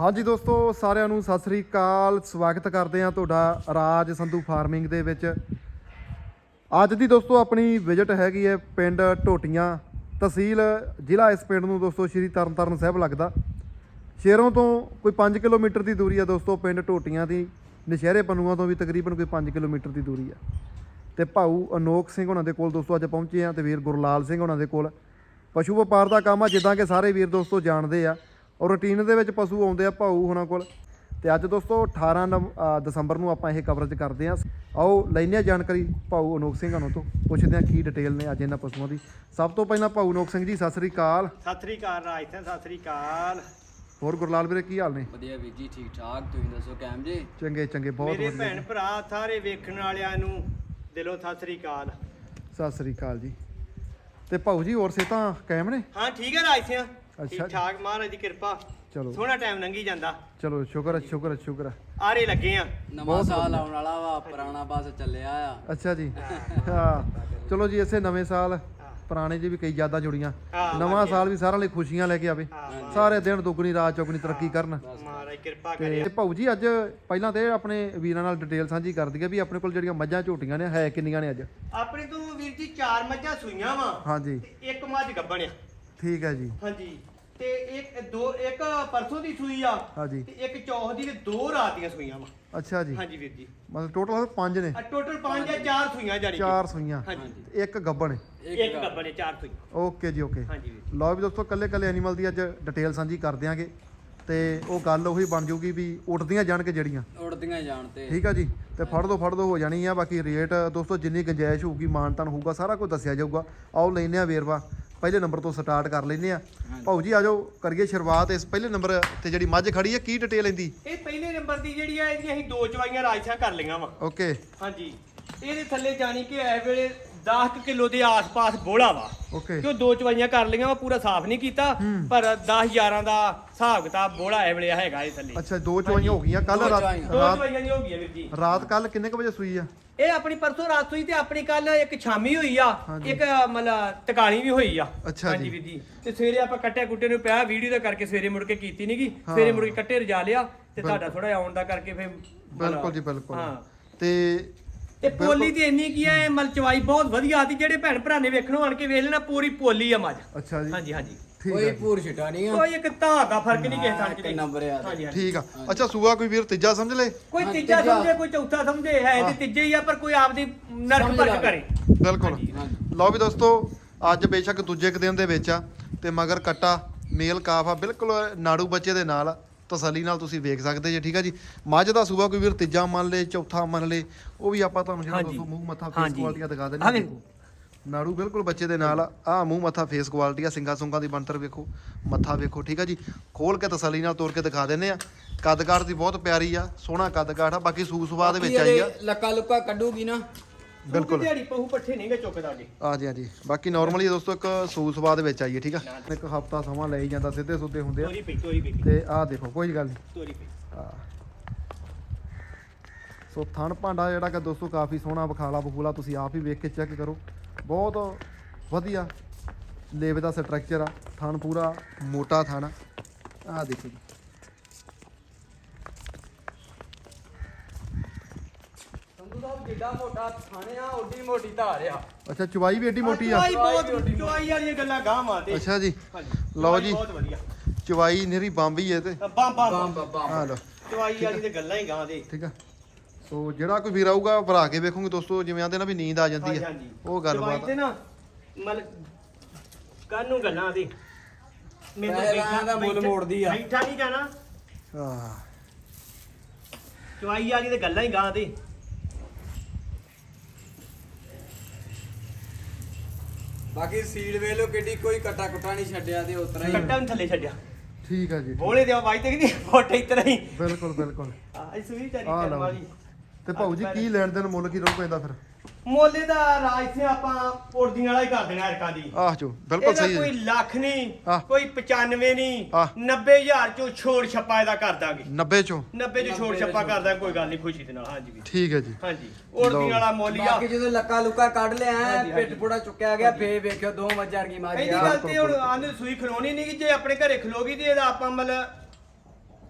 ਹਾਂਜੀ ਦੋਸਤੋ, ਸਾਰਿਆਂ ਨੂੰ ਸਤਿ ਸ੍ਰੀ ਅਕਾਲ। ਸਵਾਗਤ ਕਰਦੇ ਹਾਂ ਤੁਹਾਡਾ ਰਾਜ ਸੰਧੂ ਫਾਰਮਿੰਗ ਦੇ ਵਿੱਚ। ਅੱਜ ਦੀ ਦੋਸਤੋ, ਆਪਣੀ ਵਿਜ਼ਿਟ ਹੈਗੀ ਹੈ ਪਿੰਡ ਟੋਟੀਆਂ ਤਹਿਸੀਲ, ਜ਼ਿਲ੍ਹਾ ਇਸ ਪਿੰਡ ਨੂੰ ਦੋਸਤੋ ਸ਼੍ਰੀ ਤਰਨਤਾਰਨ ਸਾਹਿਬ ਲੱਗਦਾ। ਸ਼ੇਰੋਂ ਤੋਂ ਕੋਈ 5 ਕਿਲੋਮੀਟਰ ਦੀ ਦੂਰੀ ਆ ਦੋਸਤੋ, ਪਿੰਡ ਟੋਟੀਆਂ ਦੀ। ਨਸ਼ਹਿਰੇ ਪਨੂਆਂ ਤੋਂ ਵੀ ਤਕਰੀਬਨ ਕੋਈ 5 ਕਿਲੋਮੀਟਰ ਦੀ ਦੂਰੀ ਆ। ਤੇ ਭਾਊ ਅਨੋਖ ਸਿੰਘ ਉਹਨਾਂ ਦੇ ਕੋਲ ਦੋਸਤੋ ਅੱਜ ਪਹੁੰਚੇ ਆ ਤੇ ਵੀਰ ਗੁਰਲਾਲ ਸਿੰਘ ਉਹਨਾਂ ਦੇ ਕੋਲ। ਪਸ਼ੂ ਵਪਾਰ ਦਾ ਕੰਮ ਆ, ਜਿੱਦਾਂ ਕਿ ਸਾਰੇ ਵੀਰ ਦੋਸਤੋ ਜਾਣਦੇ ਆ। ਔਰ ਰੂਟੀਨ ਦੇ ਵਿੱਚ ਪਸ਼ੂ ਆਉਂਦੇ ਆ ਭਾਊ ਉਹਨਾਂ ਕੋਲ। ਤੇ ਅੱਜ ਦੋਸਤੋ 18 ਨਵ- ਅ, ਦਸੰਬਰ ਨੂੰ ਆਪਾਂ ਇਹ ਕਵਰੇਜ ਕਰਦੇ ਆ। ਆਓ ਆ ਜਾਣਕਾਰੀ ਭਾਊ ਅਨੋਖ ਸਿੰਘ ਉਹਨਾਂ ਤੋਂ। ਪੁੱਛਦੇ ਆ ਕੀ ਡਿਟੇਲ ਨੇ ਅੱਜ ਇਹਨਾਂ ਪਸ਼ੂਆਂ ਦੀ। ਸਭ ਤੋਂ ਪਹਿਲਾਂ ਭਾਊ ਅਨੋਖ ਸਿੰਘ ਜੀ ਸਤਿ ਸ੍ਰੀ ਅਕਾਲ। ਸਤਿ ਸ੍ਰੀ ਅਕਾਲ ਰਾਜ ਸਿੰਘ ਸਤਿ ਸ੍ਰੀ ਅਕਾਲ। ਹੋਰ ਗੁਰਲਾਲ ਵੀਰੇ ਕੀ ਹਾਲ ਨੇ? ਵਧੀਆ ਵੀਰ ਜੀ ਠੀਕ ਠਾਕ ਤੁਸੀਂ ਦੱਸੋ ਕੈਮ ਜੀ? ਚੰਗੇ ਚੰਗੇ ਬਹੁਤ ਮੇਰੇ ਵਧੀਆ। ਭੈਣ ਭਰਾ ਸਾਰੇ ਵੇਖਣ ਵਾਲਿਆਂ ਨੂੰ ਦਿਲੋਂ ਸਤਿ ਸ੍ਰੀ ਅਕਾਲ। ਸਤਿ ਸ੍ਰੀ ਅਕਾਲ ਜੀ। ਤੇ ਭਾਊ ਜੀ ਹੋਰ ਸਿਹਤਾਂ ਕਾਇਮ ਨੇ? ਹਾਂ ਠੀਕ ਹੈ ਰਾਜ ਸਿੰਘ। ਠੀਕ। ਠਾਕ ਮਹਾਰਾਜ ਦੀ ਕਿਰਪਾ। ਚਲੋ। ਸੋਹਣਾ ਟਾਈਮ ਲੰਘੀ ਜਾਂਦਾ। ਚਲੋ ਸ਼ੁਕਰ ਹੈ ਸ਼ੁਕਰ ਹੈ ਸ਼ੁਕਰ ਹੈ ਆਰੇ ਲੱਗੇ ਆ। ਨਵਾਂ ਸਾਲ ਆਉਣ ਵਾਲਾ ਵਾ ਪੁਰਾਣਾ ਬਸ ਚੱਲਿਆ ਆ। ਅੱਛਾ ਜੀ। ਹਾਂ। ਚਲੋ ਜੀ ਇਸੇ ਨਵੇਂ ਸਾਲ ਪੁਰਾਣੇ ਜੀ ਵੀ ਕਈ ਯਾਦਾਂ ਜੁੜੀਆਂ। ਨਵਾਂ। ਸਾਲ ਵੀ ਸਾਰਿਆਂ ਲਈ ਖੁਸ਼ੀਆਂ ਲੈ ਕੇ ਆਵੇ। ਸਾਰੇ ਦਿਨ ਦੁੱਗਣੀ ਰਾਤ ਚੌਗਣੀ ਤਰੱਕੀ ਕਰਨ। ਮਹਾਰਾਜ ਕਿਰਪਾ ਤੇ ਕਰੇ। ਭਾਊ ਜੀ ਅੱਜ ਪਹਿਲਾਂ ਤੇ ਆਪਣੇ ਵੀਰਾਂ ਨਾਲ ਡਿਟੇਲ ਸਾਂਝੀ ਕਰ ਦਈਏ ਵੀ ਆਪਣੇ ਕੋਲ ਜਿਹੜੀਆਂ ਮੱਝਾਂ ਝੋਟੀਆਂ ਨੇ ਹੈ ਕਿੰਨੀਆਂ ਨੇ ਅੱਜ? ਆਪਣੇ ਤੋਂ ਵੀਰ ਜੀ ਚਾਰ ਮੱਝਾਂ ਸੂਈਆਂ ਵਾ ਹਾਂਜੀ। ਤੇ ਇੱਕ ਮੱਝ ਗੱਭਣ ਆ। ਠੀਕ ਹੈ ਜੀ। ਹਾਂਜੀ। ਤੇ ਇੱਕ ਦੋ ਇੱਕ ਪਰਸੋਂ ਦੀ ਸੂਈ ਆ ਹਾਂਜੀ। ਤੇ ਇੱਕ ਚੌਥ ਦੀ ਤੇ ਦੋ ਰਾਤ ਦੀਆਂ ਸੂਈਆਂ ਵਾ। ਅੱਛਾ ਜੀ। ਹਾਂਜੀ ਵੀਰ ਜੀ। ਮਤਲਬ ਟੋਟਲ ਪੰਜ ਨੇ? ਆ ਟੋਟਲ ਪੰਜ ਜਾਂ ਚਾਰ ਸੂਈਆਂ ਜਾਨੀ ਕਿ। ਚਾਰ ਸੂਈਆਂ। ਹਾਂਜੀ। ਤੇ ਇੱਕ ਗੱਬਣ ਹੈ ਇੱਕ ਗੱਭਣ ਹੈ ਚਾਰ ਸੂਈਆਂ। ਓਕੇ ਜੀ ਓਕੇ। ਹਾਂਜੀ ਵੀਰ ਲਓ ਵੀ ਦੋਸਤੋ ਕੱਲੇ ਕੱਲੇ ਐਨੀਮਲ ਦੀ ਅੱਜ ਡਿਟੇਲ ਸਾਂਝੀ ਕਰ ਦਿਆਂਗੇ। ਤੇ ਉਹ ਗੱਲ ਉਹੀ ਬਣ ਜਾਊਗੀ ਵੀ ਉੱਡਦੀਆਂ ਜਾਣਗੇ ਜਿਹੜੀਆਂ? ਉੜਦੀਆਂ ਜਾਣ ਤੇ। ਠੀਕ ਆ ਜੀ? ਤੇ ਫੜ ਦੋ ਫੜ ਦੋ ਹੋ ਜਾਣੀ ਆ। ਬਾਕੀ ਰੇਟ ਦੋਸਤੋ ਜਿੰਨੀ ਗੁੰਜਾਇਸ਼ ਹੋਊਗੀ ਮਾਨਤਾਨ ਹੋਊਗਾ ਸਾਰਾ ਕੁਝ ਦੱਸਿਆ ਜਾਊਗਾ। ਆਓ ਲੈਨੇ ਆ ਵੇਰਵਾ। ਪਹਿਲੇ ਨੰਬਰ ਤੋਂ ਸਟਾਰਟ ਕਰ ਲੈਨੇ ਆ। ਭਾਊ ਜੀ ਆਜੋ ਕਰੀਏ ਸ਼ੁਰੂਆਤ। ਇਸ ਪਹਿਲੇ ਨੰਬਰ ਤੇ ਜਿਹੜੀ ਮੱਝ ਖੜੀ ਹੈ ਕੀ ਡਿਟੇਲ ਇਹਦੀ ਇਹ ਪਹਿਲੇ ਨੰਬਰ ਦੀ ਜਿਹੜੀ ਆ ਇਹਦੀ ਅਸੀਂ ਦੋ ਚਵਾਈਆਂ ਰਾਜਸਾ ਕਰ ਲਈਆਂ ਵਾ। ਓਕੇ ਹਾਂਜੀ। ਇਹਦੇ ਥੱਲੇ ਜਾਣੀ ਕਿ ਐ ਵੇਲੇ 10 ਕਿਲੋ ਦੇ ਆਸ-ਪਾਸ ਬੋਲਾ ਵਾ। ਓਕੇ ਕਿਉਂ ਦੋ ਚਵਾਈਆਂ ਕਰ ਲਈਆਂ ਵਾ ਪੂਰਾ ਸਾਫ਼ ਨਹੀਂ ਕੀਤਾ ਪਰ 10 11 ਦਾ ਹਿਸਾਬ ਕਿਤਾਬ ਬੋਲਾ ਐ ਵੇਲੇ ਹੈਗਾ ਇਹ ਥੱਲੇ। ਅੱਛਾ ਦੋ ਚਵਾਈਆਂ ਹੋ ਗਈਆਂ ਕੱਲ ਰਾਤ। ਦੋ ਰਾਤ ਚਵਾਈਆਂ ਦੀ ਹੋ ਗਈਆਂ ਵੀਰ ਜੀ। ਰਾਤ ਕੱਲ ਕਿੰਨੇ ਕੁ ਵਜੇ ਸੂਈ ਆ? ਇਹ ਆਪਣੀ ਪਰਸੋਂ ਰਾਤ ਹੋਈ ਤੇ ਆਪਣੀ ਕੱਲ ਇੱਕ ਛਾਮੀ ਹੋਈ ਆ। ਇੱਕ ਮਤਲਬ ਟਕਾਲੀ ਵੀ ਹੋਈ ਆ। ਅੱਛਾ ਹਾਂਜੀ ਜੀ। ਵੀਰ ਜੀ। ਤੇ ਸਵੇਰੇ ਆਪਾਂ ਕੱਟਿਆ ਕੁੱਟੇ ਨੂੰ ਪਿਆ ਵੀਡੀਓ ਦਾ ਕਰਕੇ ਸਵੇਰੇ ਮੁੜ ਕੇ ਕੀਤੀ ਨਹੀਂਗੀ। ਸਵੇਰੇ ਮੁੜ ਕੇ ਕੱਟੇ ਰਜਾ ਲਿਆ ਤੇ ਤੁਹਾਡਾ ਥੋੜਾ ਆਉਣ ਦਾ ਕਰਕੇ ਫਿਰ ਬਿਲਕੁਲ ਜੀ ਬਿਲਕੁਲ। ਹਾਂ। ਤੇ ਤੇ ਪੋਲੀ ਤੇ ਇੰਨੀ ਕੀ ਹੈ ਮਲਚਵਾਈ ਬਹੁਤ ਵਧੀਆ ਆਦੀ ਜਿਹੜੇ ਭੈਣ ਭਰਾ ਨੇ ਵੇਖਣੋਂ ਆਣ ਕੇ ਵੇਖ ਲੈਣਾ ਪੂਰੀ ਪੋਲੀ ਆ ਮੱਝ। ਅੱਛਾ ਜੀ। ਹਾਂਜੀ ਹਾਂਜੀ। ਕੋਈ ਪੂਰ ਛਟਾ ਨਹੀਂ ਆ। ਕੋਈ ਇੱਕ ਧਾਰ ਦਾ ਫ਼ਰਕ ਨਹੀਂ ਕਿਸੇ ਥਾਂ ਇੱਕ ਨੰਬਰ ਆ ਹਾਂਜੀ ਹਾਂਜੀ। ਠੀਕ ਆ। ਅੱਛਾ ਸੂਆ ਕੋਈ ਵੀਰ ਤੀਜਾ ਸਮਝ ਲੈ ਕੋਈ ਤੀਜਾ ਤੀਜਾ। ਸਮਝੇ ਕੋਈ ਚੌਥਾ ਸਮਝੇ ਹੈ ਤੇ ਤੀਜੇ ਹੀ ਆ ਪਰ ਕੋਈ ਆਪਦੀ ਨਰਕ ਸਮਝ। ਕਰੇ। ਬਿਲਕੁਲ। ਲਓ ਵੀ ਦੋਸਤੋ ਅੱਜ ਬੇਸ਼ੱਕ ਦੂਜੇ ਕੁ ਦਿਨ ਦੇ ਵਿੱਚ ਆ ਤੇ ਮਗਰ ਕੱਟਾ ਮੇਲ ਕਾਫ ਆ ਬਿਲਕੁਲ ਨਾੜੂ ਬੱਚੇ ਦੇ ਨਾਲ ਆ। ਤਸੱਲੀ ਨਾਲ ਤੁਸੀਂ ਵੇਖ ਸਕਦੇ ਜੇ ਠੀਕ ਆ ਜੀ ਮੱਝ ਦਾ ਸੂਆ ਕੋਈ ਵੀਰ ਤੀਜਾ ਮੰਨ ਲੇ ਚੌਥਾ ਮੰਨ ਲੇ ਉਹ ਵੀ ਆਪਾਂ ਤੁਹਾਨੂੰ ਜਿਹੜਾ। ਦੋਸਤੋ ਮੂੰਹ ਮੱਥਾ ਫੇਸ। ਕੁਆਲਟੀਆਂ ਦਿਖਾ ਦਿੰਦੇ ਵੇਖੋ। ਨਾੜੂ ਬਿਲਕੁਲ ਬੱਚੇ ਦੇ ਨਾਲ ਆ ਮੂੰਹ ਮੱਥਾ ਫੇਸ ਕੁਆਲਟੀ ਆ ਸਿੰਗਾ ਸੁੰਗਾ ਦੀ ਬਣਤਰ ਵੇਖੋ ਮੱਥਾ ਵੇਖੋ ਠੀਕ ਆ ਜੀ ਖੋਲ ਕੇ ਤਸੱਲੀ ਨਾਲ ਤੋੜ ਕੇ ਦਿਖਾ ਦਿੰਨੇ ਆ ਕੱਦਕਾਠ ਦੀ ਬਹੁਤ ਪਿਆਰੀ ਆ ਸੋਹਣਾ ਕੱਦਕਾਠ ਆ ਬਾਕੀ ਸੂ ਸੁਭਾਅ ਦੇ ਵਿੱਚ ਆਈ ਆ ਲੱਕਾ ਲੁੱਕਾ ਕੱਢੂਗੀ ਨਾ ਬਿਲਕੁਲ। ਦਿਹਾੜੀ ਪਹੂ ਪੱਠੇ ਨਹੀਂਗੇ ਚੁੱਕਦਾ ਅੱਗੇ ਆ ਜੀ। ਆ ਜੀ ਬਾਕੀ ਨਾਰਮਲੀ ਦੋਸਤੋ ਇੱਕ ਸੂ ਸੁਭਾਅ ਦੇ ਵਿੱਚ ਆਈਏ ਠੀਕ ਆ? ਇੱਕ ਹਫਤਾ ਸਮਾਂ ਲਈ ਜਾਂਦਾ ਸਿੱਧੇ ਸੁੱਧੇ ਹੁੰਦੇ ਆ। ਤੋਰੀ ਪਈ ਤੋਰੀ ਪਈ। ਤੇ ਆਹ ਦੇਖੋ ਕੋਈ ਗੱਲ ਨਹੀਂ। ਤੋਰੀ ਪਈ। ਆਹ। ਸੋ ਥਣ ਭਾਂਡਾ ਜਿਹੜਾ ਕਿ ਦੋਸਤੋ ਕਾਫੀ ਸੋਹਣਾ ਬਖਾਲਾ ਬਖੂਲਾ ਤੁਸੀਂ ਆਪ ਹੀ ਵੇਖ ਕੇ ਚੈੱਕ ਕਰੋ। ਬਹੁਤ ਵਧੀਆ ਲੇਵੇ ਦਾ ਸਟਰਕਚਰ ਆ। ਥਣ ਪੂਰਾ ਮੋਟਾ ਥਣ ਆ। ਆਹ ਦੇਖੋ ਜੀ ਸੰਧੂ ਸਾਹਿਬ ਜਿੱਡਾ ਮੋਟਾ ਥਾਣੇ ਆ ਓਡੀ ਮੋਟੀ ਧਾਰ ਆ। ਅੱਛਾ ਚਵਾਈ ਵੀ ਏਡੀ ਮੋਟੀ ਆ? ਚਵਾਈ ਬਹੁਤ ਚਵਾਈ ਵਾਲੀਆਂ ਗੱਲਾਂ ਗਾਂ ਮਾਰਦੇ। ਅੱਛਾ ਜੀ। ਹਾਂਜੀ ਲਓ ਚਵਾਈ ਜੀ। ਬਹੁਤ ਵਧੀਆ। ਚਵਾਈ ਨਿਹਰੀ ਬੰਬੀ ਹੈ ਤੇ। ਬੰਬ ਬੰਬ। ਬੰਬ ਬੰਬ। ਆ ਲਓ। ਚਵਾਈ ਵਾਲੀ ਤੇ ਗੱਲਾਂ ਹੀ ਗਾਂ ਦੇ। ਠੀਕ ਆ। ਸੋ ਜਿਹੜਾ ਕੋਈ ਵੀਰ ਆਊਗਾ ਭਰਾ ਕੇ ਵੇਖੋਗੇ ਦੋਸਤੋ ਜਿਵੇਂ ਆਂਦੇ ਨਾ ਵੀ ਨੀਂਦ ਆ ਜਾਂਦੀ ਹੈ ਉਹ ਗੱਲਬਾਤ। ਚਵਾਈ ਤੇ ਨਾ ਮਲ ਕਾਨੂੰ ਗੱਲਾਂ ਦੇ। ਮੈਨੂੰ ਪੈਸੇ ਲਾਇਆ ਦਾ ਮੁੱਲ ਮੋੜਦੀ ਆ। ਬੈਠਾ ਨਹੀਂ ਜਾਣਾ। ਆ ਚਵਾਈ ਵਾਲੀ ਤੇ ਗੱਲਾਂ ਹੀ ਗਾਂ ਦੇ। ਬਾਕੀ ਸੀਡ ਵੇਲੋ ਕਿੱਡੀ ਕੋਈ ਕਟਾ ਕੁਟਾ ਨਹੀਂ ਛੱਡਿਆ ਤੇ ਉਤਰਾ ਹੀ। ਕੱਟਾ ਨੂੰ ਥੱਲੇ ਛੱਡਿਆ। ਠੀਕ ਆ ਜੀ। ਬੋਲੇ ਦੇ ਵਾਈ ਤੇ ਕਿ ਫੋਟੇ ਇਤਰਾ ਹੀ। ਬਿਲਕੁਲ ਬਿਲਕੁਲ। ਆ ਇਸ ਵੀ ਚਾਰੀ ਲਓ ਵਾਲੀ। ਜੀ। ਤੇ ਭਾਊ ਜੀ ਕੀ ਲੈਣ ਦੇਣ ਮੁੱਲ ਕੀ ਰਹੂ ਪੈਂਦਾ ਫਿਰ? ਮੋਲੇ ਦਾ ਰਾਜ ਸੇ ਆਪਾਂ ਉੜਦੀਆਂ ਵਾਲਾ ਹੀ ਕਰ ਦੇਣਾ ਹਰਕਾਂ ਦੀ। ਆਹ ਜੋ ਬਿਲਕੁਲ ਇਹਦਾ ਸਹੀ ਕੋਈ ਹੈ ਲੱਖ ਨਹੀਂ ਆਹ। ਕੋਈ 95 ਨਹੀਂ ਆਹ। 90000 ਚੋਂ ਛੋੜ ਛੱਪਾ ਇਹਦਾ ਕਰ ਦਾਂਗੇ। 90 ਚੋਂ? 90 ਚੋਂ ਛੋੜ ਛੱਪਾ ਕਰ ਦਾਂਗੇ ਕੋਈ ਗੱਲ ਨਹੀਂ ਖੁਸ਼ੀ ਦੇ ਨਾਲ ਹਾਂਜੀ। ਵੀ ਠੀਕ ਹੈ ਜੀ। ਹਾਂਜੀ ਉੜਦੀਆਂ ਵਾਲਾ ਮੋਲੀਆ। ਬਾਕੀ ਜਦੋਂ ਲੱਕਾ ਲੁੱਕਾ ਕੱਢ ਲਿਆ ਹਾਂਜੀ। ਪੁੜਾ ਚੁੱਕਿਆ ਗਿਆ ਫੇਰ ਵੇਖਿਓ ਦੋ ਮੱਝਾਂ ਕੀ ਮਾਜੀ ਇਹਦੀ ਆ। ਗੱਲ ਤੇ ਹੁਣ ਆਂਦੇ ਸੂਈ ਖਲੋਣੀ ਨਹੀਂ ਕਿ ਜੇ ਆਪਣੇ ਘਰੇ ਖਲੋਗੀ ਤੇ ਇਹਦਾ ਆਪਾਂ ਮਤਲਬ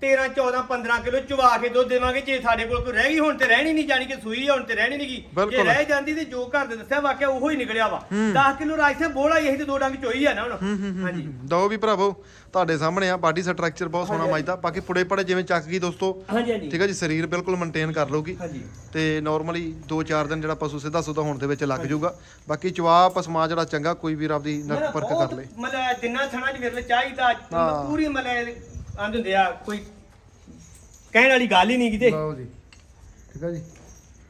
13 14 15 ਕਿਲੋ ਚਵਾ ਕੇ ਦੁੱਧ ਦੇਵਾਂਗੇ। ਜੇ ਸਾਡੇ ਕੋਲ ਕੋਈ ਰਹਿ ਗਈ ਹੁਣ ਤੇ ਰਹਿਣੀ ਨਹੀਂ ਜਾਣੀ ਕਿ ਸੂਈ ਹੁਣ ਤੇ ਰਹਿਣੀ ਨਹੀਂ ਗਈ ਜੇ ਬਿਲਕੁਲ। ਰਹਿ ਜਾਂਦੀ ਤੇ ਜੋ ਘਰ ਦੇ ਦੱਸਿਆ ਵਾਕਿਆ ਉਹੋ ਹੀ ਨਿਕਲਿਆ ਵਾ। 10 ਕਿਲੋ ਰਾਜਸੇ ਬੋਲਾ ਹੀ ਅਸੀਂ ਤੇ ਦੋ ਡੰਗ ਚੋਈ ਆ ਨਾ ਹੁਣ। ਹਾਂਜੀ। ਦੋ ਵੀ ਭਰਾਵੋ ਤੁਹਾਡੇ ਸਾਹਮਣੇ ਆ ਬਾਡੀ ਸਟਰਕਚਰ ਬਹੁਤ ਸੋਹਣਾ ਦਾ ਬਾਕੀ ਪੁੜੇ ਪੜੇ ਜਿਵੇਂ ਚੱਕ ਗਈ ਦੋਸਤੋ ਹਾਂਜੀ ਹਾਂਜੀ। ਠੀਕ ਹੈ ਜੀ ਸਰੀਰ ਬਿਲਕੁਲ ਮੇਨਟੇਨ ਕਰ ਲਊਗੀ। ਹਾਂਜੀ। ਤੇ ਨਾਰਮਲੀ 2-4 ਦਿਨ ਜਿਹੜਾ ਪਸ਼ੂ ਸਿੱਧਾ ਸੁੱਧਾ ਹੋਣ ਦੇ ਵਿੱਚ ਲੱਗ ਜਾਊਗਾ। ਬਾਕੀ ਚਵਾ ਪਸਮਾ ਜਿਹੜਾ ਚੰਗਾ ਕੋਈ ਵੀਰ ਆਪਦੀ ਨਰਕ ਮਤਲਬ ਪਰਖ ਕਰ ਲੇ ਮਤਲਬ ਜਿੰਨਾ ਥਣਾ ਚ ਵਿਰਲੇ ਚਾਹੀਦਾ। ਹਾਂ। ਪੂਰੀ ਮਤਲਬ ਆਂਦੇ ਹੁੰਦੇ ਆ ਕੋਈ ਕਹਿਣ ਵਾਲੀ ਗੱਲ ਹੀ ਨਹੀਂ ਕਿਤੇ। ਲਓ ਜੀ ਠੀਕ ਹੈ ਜੀ।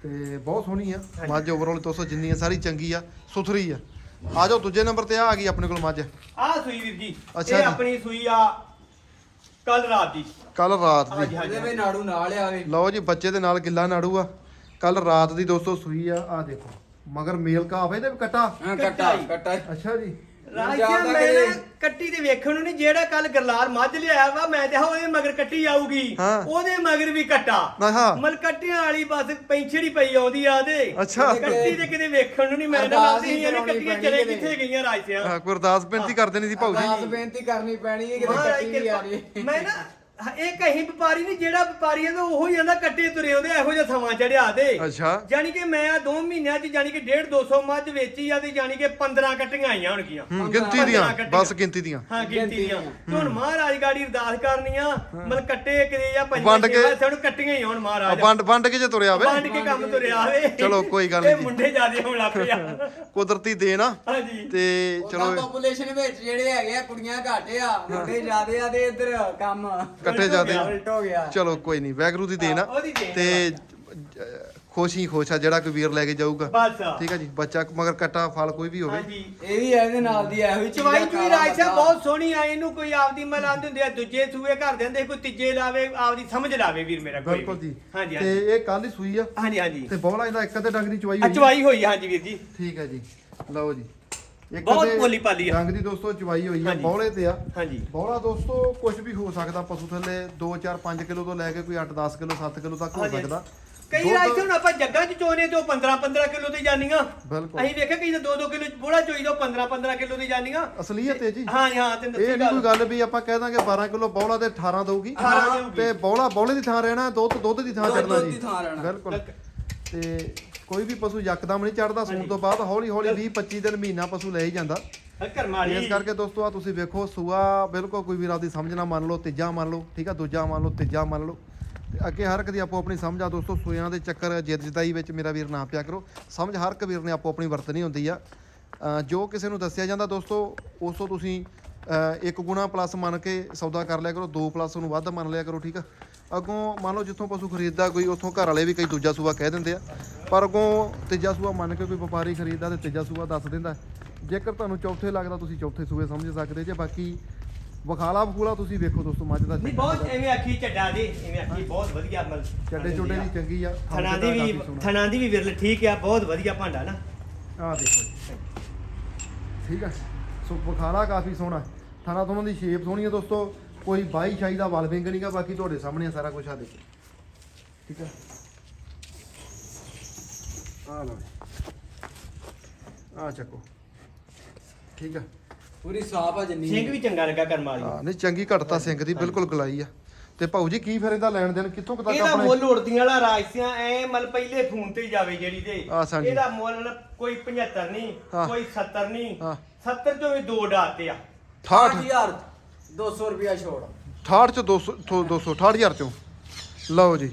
ਤੇ ਬਹੁਤ ਸੋਹਣੀ ਆ। ਮੱਝ ਓਵਰਆਲ ਦੋਸਤੋ ਜਿੰਨੀ ਆ ਸਾਰੀ ਚੰਗੀ ਆ ਸੁਥਰੀ ਆ। ਆ ਜਾਓ ਦੂਜੇ ਨੰਬਰ ਤੇ ਆ ਆ ਗਈ ਆਪਣੇ ਕੋਲ ਮੱਝ। ਆਹ ਸੂਈ ਵੀਰ ਜੀ ਅੱਛਾ ਇਹ। ਆਪਣੀ ਸੂਈ ਆ ਕੱਲ ਰਾਤ ਦੀ। ਕੱਲ ਰਾਤ ਹਾਂਜੀ ਦੀ। ਹਾਂਜੀ ਇਹਦੇ ਵਿੱਚ ਨਾੜੂ ਨਾਲ ਆਵੇ ਲਓ ਜੀ ਬੱਚੇ ਦੇ ਨਾਲ ਗਿੱਲਾ ਨਾੜੂ ਆ। ਕੱਲ ਰਾਤ ਦੀ ਦੋਸਤੋ ਸੂਈ ਆ ਆ ਦੇਖੋ। ਮਗਰ ਮੇਲ ਕਾਫ ਇਹਦੇ ਵੀ ਕਟਾ। ਹਾਂ ਕੱਟਾ ਕੱਟਾ ਹੀ। ਕੱਟਾ ਅੱਛਾ ਜੀ। ਮੈਂ। ਨਾ ਕੱਟੀ ਦੇ ਵੇਖਣ ਨੂੰ ਨਹੀਂ ਜਿਹੜਾ ਕੱਲ ਗਰਲਾਲ ਮੱਝ ਲਿਆਇਆ ਵਾ ਮੈਂ ਤੇ ਉਹਦੇ ਮਗਰ ਕੱਟੀ ਆਊਗੀ ਹਾਂ। ਉਹਦੇ ਮਗਰ ਵੀ ਕੱਟਾ ਆਹਾ। ਮਲ ਕੱਟੀਆਂ ਵਾਲੀ ਬਸ ਪੈਂਛੜੀ ਪਈ ਆਉਂਦੀ ਆ ਦੇ ਅੱਛਾ। ਕੱਟੀ ਤੇ ਕਿਤੇ ਵੇਖਣ ਨੂੰ ਨਹੀਂ ਮੈਂ ਨਾ ਅਰਦਾਸ ਇਹਨੇ ਕਰਾਉਣੀ ਕੱਟੀਆਂ ਚਲੇ। ਕਿੱਥੇ ਗਈਆਂ ਰਾਜਿਆ ਹਾਂ, ਅਰਦਾਸ ਬੇਨਤੀ ਕਰ ਦੇਣੀ ਸੀ ਅਰਦਾਸ ਜੀ ਬੇਨਤੀ ਕਰਨੀ ਪੈਣੀ ਹੈ ਕਿਤੇ ਮਹਾਰਾਜ ਕੱਟੀ ਵੀ ਆ ਕਿਰਪਾ ਰਹੀ ਮੈਂ ਨਾ ਇਹ ਕਹੀਂ ਵਪਾਰੀ ਨਹੀਂ ਜਿਹੜਾ ਵਪਾਰੀ ਹੈ ਉਹੋ ਹੀ ਆਂਦਾ ਕੱਟੇ ਤੁਰੇ ਆਉਂਦੇ ਇਹੋ ਜਿਹਾ ਸਮਾਂ ਚੜਿਆ ਦੇ ਅੱਛਾ। ਜਾਨੀ ਕਿ ਮੈਂ ਆ 2 ਮਹੀਨਿਆਂ ਚ ਜਾਨੀ ਕਿ 1.5 200 ਮੱਝ ਵੇਚੀ ਆ ਤੇ ਜਾਨੀ ਕਿ 15 ਕੱਟੀਆਂ ਆਈਆਂ ਹੋਣਗੀਆਂ। ਹੂੰ ਗਿਣਤੀ ਦੀਆਂ। ਬਸ ਗਿਣਤੀ ਦੀਆਂ। ਹਾਂ ਗਿਣਤੀ ਦੀਆਂ। ਤੇ ਹੁਣ ਮਹਾਰਾਜ ਗਾੜੀ ਅਰਦਾਸ ਕਰਨੀਆਂ ਮਤਲਬ ਕੱਟੇ ਕਿਤੇ ਜਾਂ ਵੰਡ ਪੰਜ ਕੇ- ਸਾਨੂੰ ਕੱਟੀਆਂ ਹੀ ਹੋਣ ਆ ਮਹਾਰਾਜ ਵੰਡ ਵੰਡ ਕੇ ਜੇ ਤੁਰਿਆ ਆਵੇ ਵੰਡ ਕੇ ਕੰਮ ਤੁਰਿਆ ਆਵੇ ਚਲੋ, ਕੋਈ ਗੱਲ ਇਹ ਨਹੀਂ ਜੀ। ਮੁੰਡੇ ਜਿਆਦੇ ਹੋਣ ਲੱਗ ਪਏ ਆ। ਕੁਦਰਤੀ ਦੇਣ ਆ। ਹਾਂਜੀ ਤੇ ਚਲੋ ਚਲੋ। ਪੋਪੂਲੇਸ਼ਨ ਵਿੱਚ ਜਿਹੜੇ ਹੈਗੇ ਆ ਕੁੜੀਆਂ ਘੱਟ ਆ ਮੁੰਡੇ ਜ਼ਿਆਦੇ ਆ ਤੇ ਇੱਧਰ ਕੰਮ। ਕੱਟੇ ਜਾਦੇ ਉਲਟ ਹੋ ਗਿਆ। ਚਲੋ ਕੋਈ ਨਹੀਂ ਵੈਗਰੂ ਦੀ ਦੇਣ ਆ। ਹਾਂ, ਉਹਦੀ ਦੇਣ ਆ ਤੇ ਖੁਸ਼ ਹੀ ਖੁਸ਼ ਆ ਜਿਹੜਾ ਕੋਈ ਵੀਰ ਲੈ ਕੇ ਜਾਊਗਾ। ਬਸ। ਠੀਕ ਆ ਜੀ ਬੱਚਾ ਮਗਰ ਕੱਟਾ ਫਲ ਕੋਈ ਵੀ ਹੋਵੇ। ਹਾਂਜੀ ਇਹ ਵੀ ਇਹਦੇ ਨਾਲ ਦੀ ਇਹੋ ਹੀ ਚੀਜ਼ ਚਵਾਈ ਚੁਈ ਕਾਲਾ ਰਾਜ ਸਾਹਿਬ। ਬਹੁਤ ਸੋਹਣੀ ਆ ਇਹਨੂੰ ਕੋਈ ਆਪਦੀ ਮਲਾਂ ਹੁੰਦੇ ਆ ਦੂਜੇ ਸੂਏ ਘਰ ਦੇ ਹੁੰਦੇ ਕੋਈ ਤੀਜੇ ਲਾਵੇ ਆਪਦੀ ਸਮਝ ਲਾਵੇ ਵੀਰ ਮੇਰਾ ਕੋਈ ਬਿਲਕੁਲ ਵੀ। ਜੀ। ਹਾਂਜੀ ਤੇ ਹਾਂਜੀ। ਇਹ ਕੱਲ ਹੀ ਸੂਈ ਆ। ਹਾਂਜੀ ਹਾਂਜੀ। ਤੇ ਬੋਲਾ ਇਹਦਾ ਇੱਕ ਅੱਧੇ ਡੰਗ ਦੀ ਚਵਾਈ ਆ ਹੋਈ ਆ। ਚਵਾਈ ਹੋਈ ਆ, ਹਾਂਜੀ ਵੀਰ ਜੀ। ਠੀਕ ਹੈ ਜੀ। ਲਓ ਜੀ। ਬਹੁਤ ਅੱਧੇ ਭੋਲੀ ਭਾਲੀ ਆ। ਡੰਗ ਦੀ ਦੋਸਤੋ ਚਵਾਈ ਹੋਈ ਆ ਹਾਂਜੀ। ਬੋਲੇ ਤੇ ਆ। ਹਾਂਜੀ। ਬੋਲਾ ਦੋਸਤੋ ਕੁਝ ਵੀ ਹੋ ਸਕਦਾ ਪਸ਼ੂ ਥੱਲੇ 2 4 5 ਕਿਲੋ ਤੋਂ ਲੈ ਕੇ ਕੋਈ 8 10 ਕਿਲੋ 7 ਕਿਲੋ ਤੱਕ ਹੋ ਹਾਂਜੀ। ਸਕਦਾ। ਕਈ ਦੁੱਧ- ਰਾਜ ਹੁਣ ਆਪਾਂ ਜੱਗਾਂ ਚ ਚੋਨੇ ਤੇ 15 15 ਕਿਲੋ ਤੇ ਜਾਨੀਆਂ ਬਿਲਕੁਲ। ਅਸੀਂ ਵੇਖਿਆ ਕਈ ਤਾਂ 2 2 ਕਿਲੋ ਬੋਲਾ ਚੋਈ ਤੋਂ 15 15 ਕਿਲੋ ਤੇ ਜਾਨੀਆਂ ਅਸਲੀਅਤ ਹੈ ਜੀ। ਹਾਂ ਹਾਂ ਤੇ ਇਹ ਨਹੀਂ ਕੋਈ ਗੱਲ। ਵੀ ਆਪਾਂ ਕਹਿ ਦਾਂਗੇ 12 ਕਿਲੋ ਬੌਲਾ ਤੇ 18 ਦਊਗੀ। 18 ਦੇਊਗੀ। ਤੇ ਬੌਲਾ ਬੌਲੇ ਦੀ ਥਾਂ ਰਹਿਣਾ ਦੁੱਧ ਦੁੱਧ ਦੀ ਥਾਂ ਦੁੱਧ- ਚੜਨਾ ਦੁੱਧ ਜੀ। ਦੀ ਥਾਂ ਰਹਿਣਾ। ਬਿਲਕੁਲ। ਤੇ ਕੋਈ ਵੀ ਪਸ਼ੂ ਯਕਦਮ ਨਹੀਂ ਚੜਦਾ ਸੂਣ ਤੋਂ ਬਾਅਦ ਹੌਲੀ ਹੌਲੀ 20 25 ਦਿਨ ਮਹੀਨਾ ਪਸ਼ੂ ਲੈ ਹੀ ਜਾਂਦਾ। ਇਸ ਕਰਕੇ ਦੋਸਤੋ ਆ ਤੁਸੀਂ ਵੇਖੋ ਸੂਆ ਬਿਲਕੁਲ ਕੋਈ ਵੀ ਆਪਦੀ ਸਮਝ ਨਾ ਮੰਨ ਲਓ ਤੀਜਾ ਮੰਨ ਲਓ ਠੀਕ ਆ ਦੂਜਾ ਮੰਨ ਲਓ ਤੀਜਾ ਮੰਨ ਲਓ। ਅੱਗੇ ਹਰ ਇੱਕ ਦੀ ਆਪੋ ਆਪਣੀ ਸਮਝ ਆ ਦੋਸਤੋ ਸੂਆਂ ਦੇ ਚੱਕਰ ਜਿੱਦ ਜਿਦਾਈ ਵਿੱਚ ਮੇਰਾ ਵੀਰ ਨਾ ਪਿਆ ਕਰੋ। ਸਮਝ ਹਰ ਇੱਕ ਵੀਰ ਨੇ ਆਪੋ ਆਪਣੀ ਵਰਤਣੀ ਹੁੰਦੀ ਆ। ਜੋ ਕਿਸੇ ਨੂੰ ਦੱਸਿਆ ਜਾਂਦਾ ਦੋਸਤੋ ਉਸ ਤੋਂ ਤੁਸੀਂ ਇੱਕ ਗੁਣਾ ਪਲੱਸ ਮੰਨ ਕੇ ਸੌਦਾ ਕਰ ਲਿਆ ਕਰੋ ਦੋ ਪਲੱਸ ਨੂੰ ਵੱਧ ਮੰਨ ਲਿਆ ਕਰੋ ਠੀਕ ਆ। ਅੱਗੋਂ ਮੰਨ ਲਓ ਜਿੱਥੋਂ ਪਸ਼ੂ ਖਰੀਦਦਾ ਕੋਈ ਉੱਥੋਂ ਘਰ ਵਾਲੇ ਵੀ ਕਈ ਦੂਜਾ ਸੂਆ ਕਹਿ ਦਿੰਦੇ ਆ। ਪਰ ਅੱਗੋਂ ਤੀਜਾ ਸੂਆ ਮੰਨ ਕੇ ਕੋਈ ਵਪਾਰੀ ਖਰੀਦਦਾ ਤੇ ਤੀਜਾ ਸੂਆ ਦੱਸ ਦਿੰਦਾ ਜੇਕਰ ਤੁਹਾਨੂੰ ਚੌਥੇ ਲੱਗਦਾ ਤੁਸੀਂ ਚੌਥੇ ਸੂਏ ਸਮਝ ਸਕਦੇ ਜੇ। ਬਾਕੀ ਵਖਾਲਾ ਵਖੂਲਾ ਤੁਸੀਂ ਵੇਖੋ ਦੋਸਤੋ ਮੱਝ ਦਾ ਨਹੀਂ ਬਹੁਤ ਐਵੇਂ ਆਖੀ ਚੱਡਾ ਦੇ ਐਵੇਂ ਆਖੀ ਬਹੁਤ ਵਧੀਆ ਮਲ ਚੱਡੇ ਚੋਡੇ ਦੀ ਚੰਗੀ ਆ ਥਣਾ ਦੀ ਵੀ ਥਣਾ ਦੀ ਵੀ ਵਿਰਲ ਠੀਕ ਆ ਬਹੁਤ ਵਧੀਆ ਭਾਂਡਾ ਨਾ। ਆ ਦੇਖੋ ਠੀਕ ਆ। ਸੋ ਵਖਾਲਾ ਕਾਫੀ ਸੋਹਣਾ। ਥਾਣਾ ਤੋਂ ਦੀ ਸ਼ੇਪ ਸੋਹਣੀ ਹੈ ਦੋਸਤੋ। ਕੋਈ ਬਾਈ ਸ਼ਾਈ ਦਾ ਵਲ ਵਿੰਗ ਨਹੀਂਗਾ ਬਾਕੀ ਤੁਹਾਡੇ ਸਾਹਮਣੇ ਆ ਸਾਰਾ ਕੁਝ ਆ ਦੇਖੋ। ਠੀਕ ਆ। ਆ ਲਓ ਆ ਚੱਕੋ। ਠੀਕ ਆ। ਪੂਰੀ ਸਾਫ਼ ਆ ਜੰਨੀ ਸਿੰਘ ਵੀ ਚੰਗਾ ਲੱਗਾ ਕਰਮ ਵਾਲੀ। ਹਾਂ ਨਹੀਂ ਚੰਗੀ ਘਟਤਾ ਸਿੰਘ ਦੀ ਬਿਲਕੁਲ ਗਲਾਈ ਆ। ਤੇ ਭਾਊ ਜੀ ਕੀ ਫਿਰ ਇਹਦਾ ਲੈਣ ਦੇਣ? ਕਿੱਥੋਂ ਕੁ ਤੱਕ ਇਹਦਾ ਆਪਣੇ ਮੁੱਲ ਉੜਦੀਆਂ ਵਾਲਾ ਰਾਜਸਿਆਂ ਐ ਮਲ ਪਹਿਲੇ ਫੋਨ ਤੇ ਹੀ ਜਾਵੇ ਜਿਹੜੀ ਤੇ ਆ ਸਾਂਝੀ। ਇਹਦਾ ਮੁੱਲ ਕੋਈ 75 ਨਹੀਂ ਹਾਂ। ਕੋਈ 70 ਨਹੀਂ। ਹਾਂ। 70 ਚੋਂ ਵੀ ਦੋ ਡਾਤੇ ਆ। 68 68000 200 ਰੁਪਿਆ ਛੋੜ। 68 ਚ 200 200 68000 ਚੋਂ। ਲਓ ਜੀ।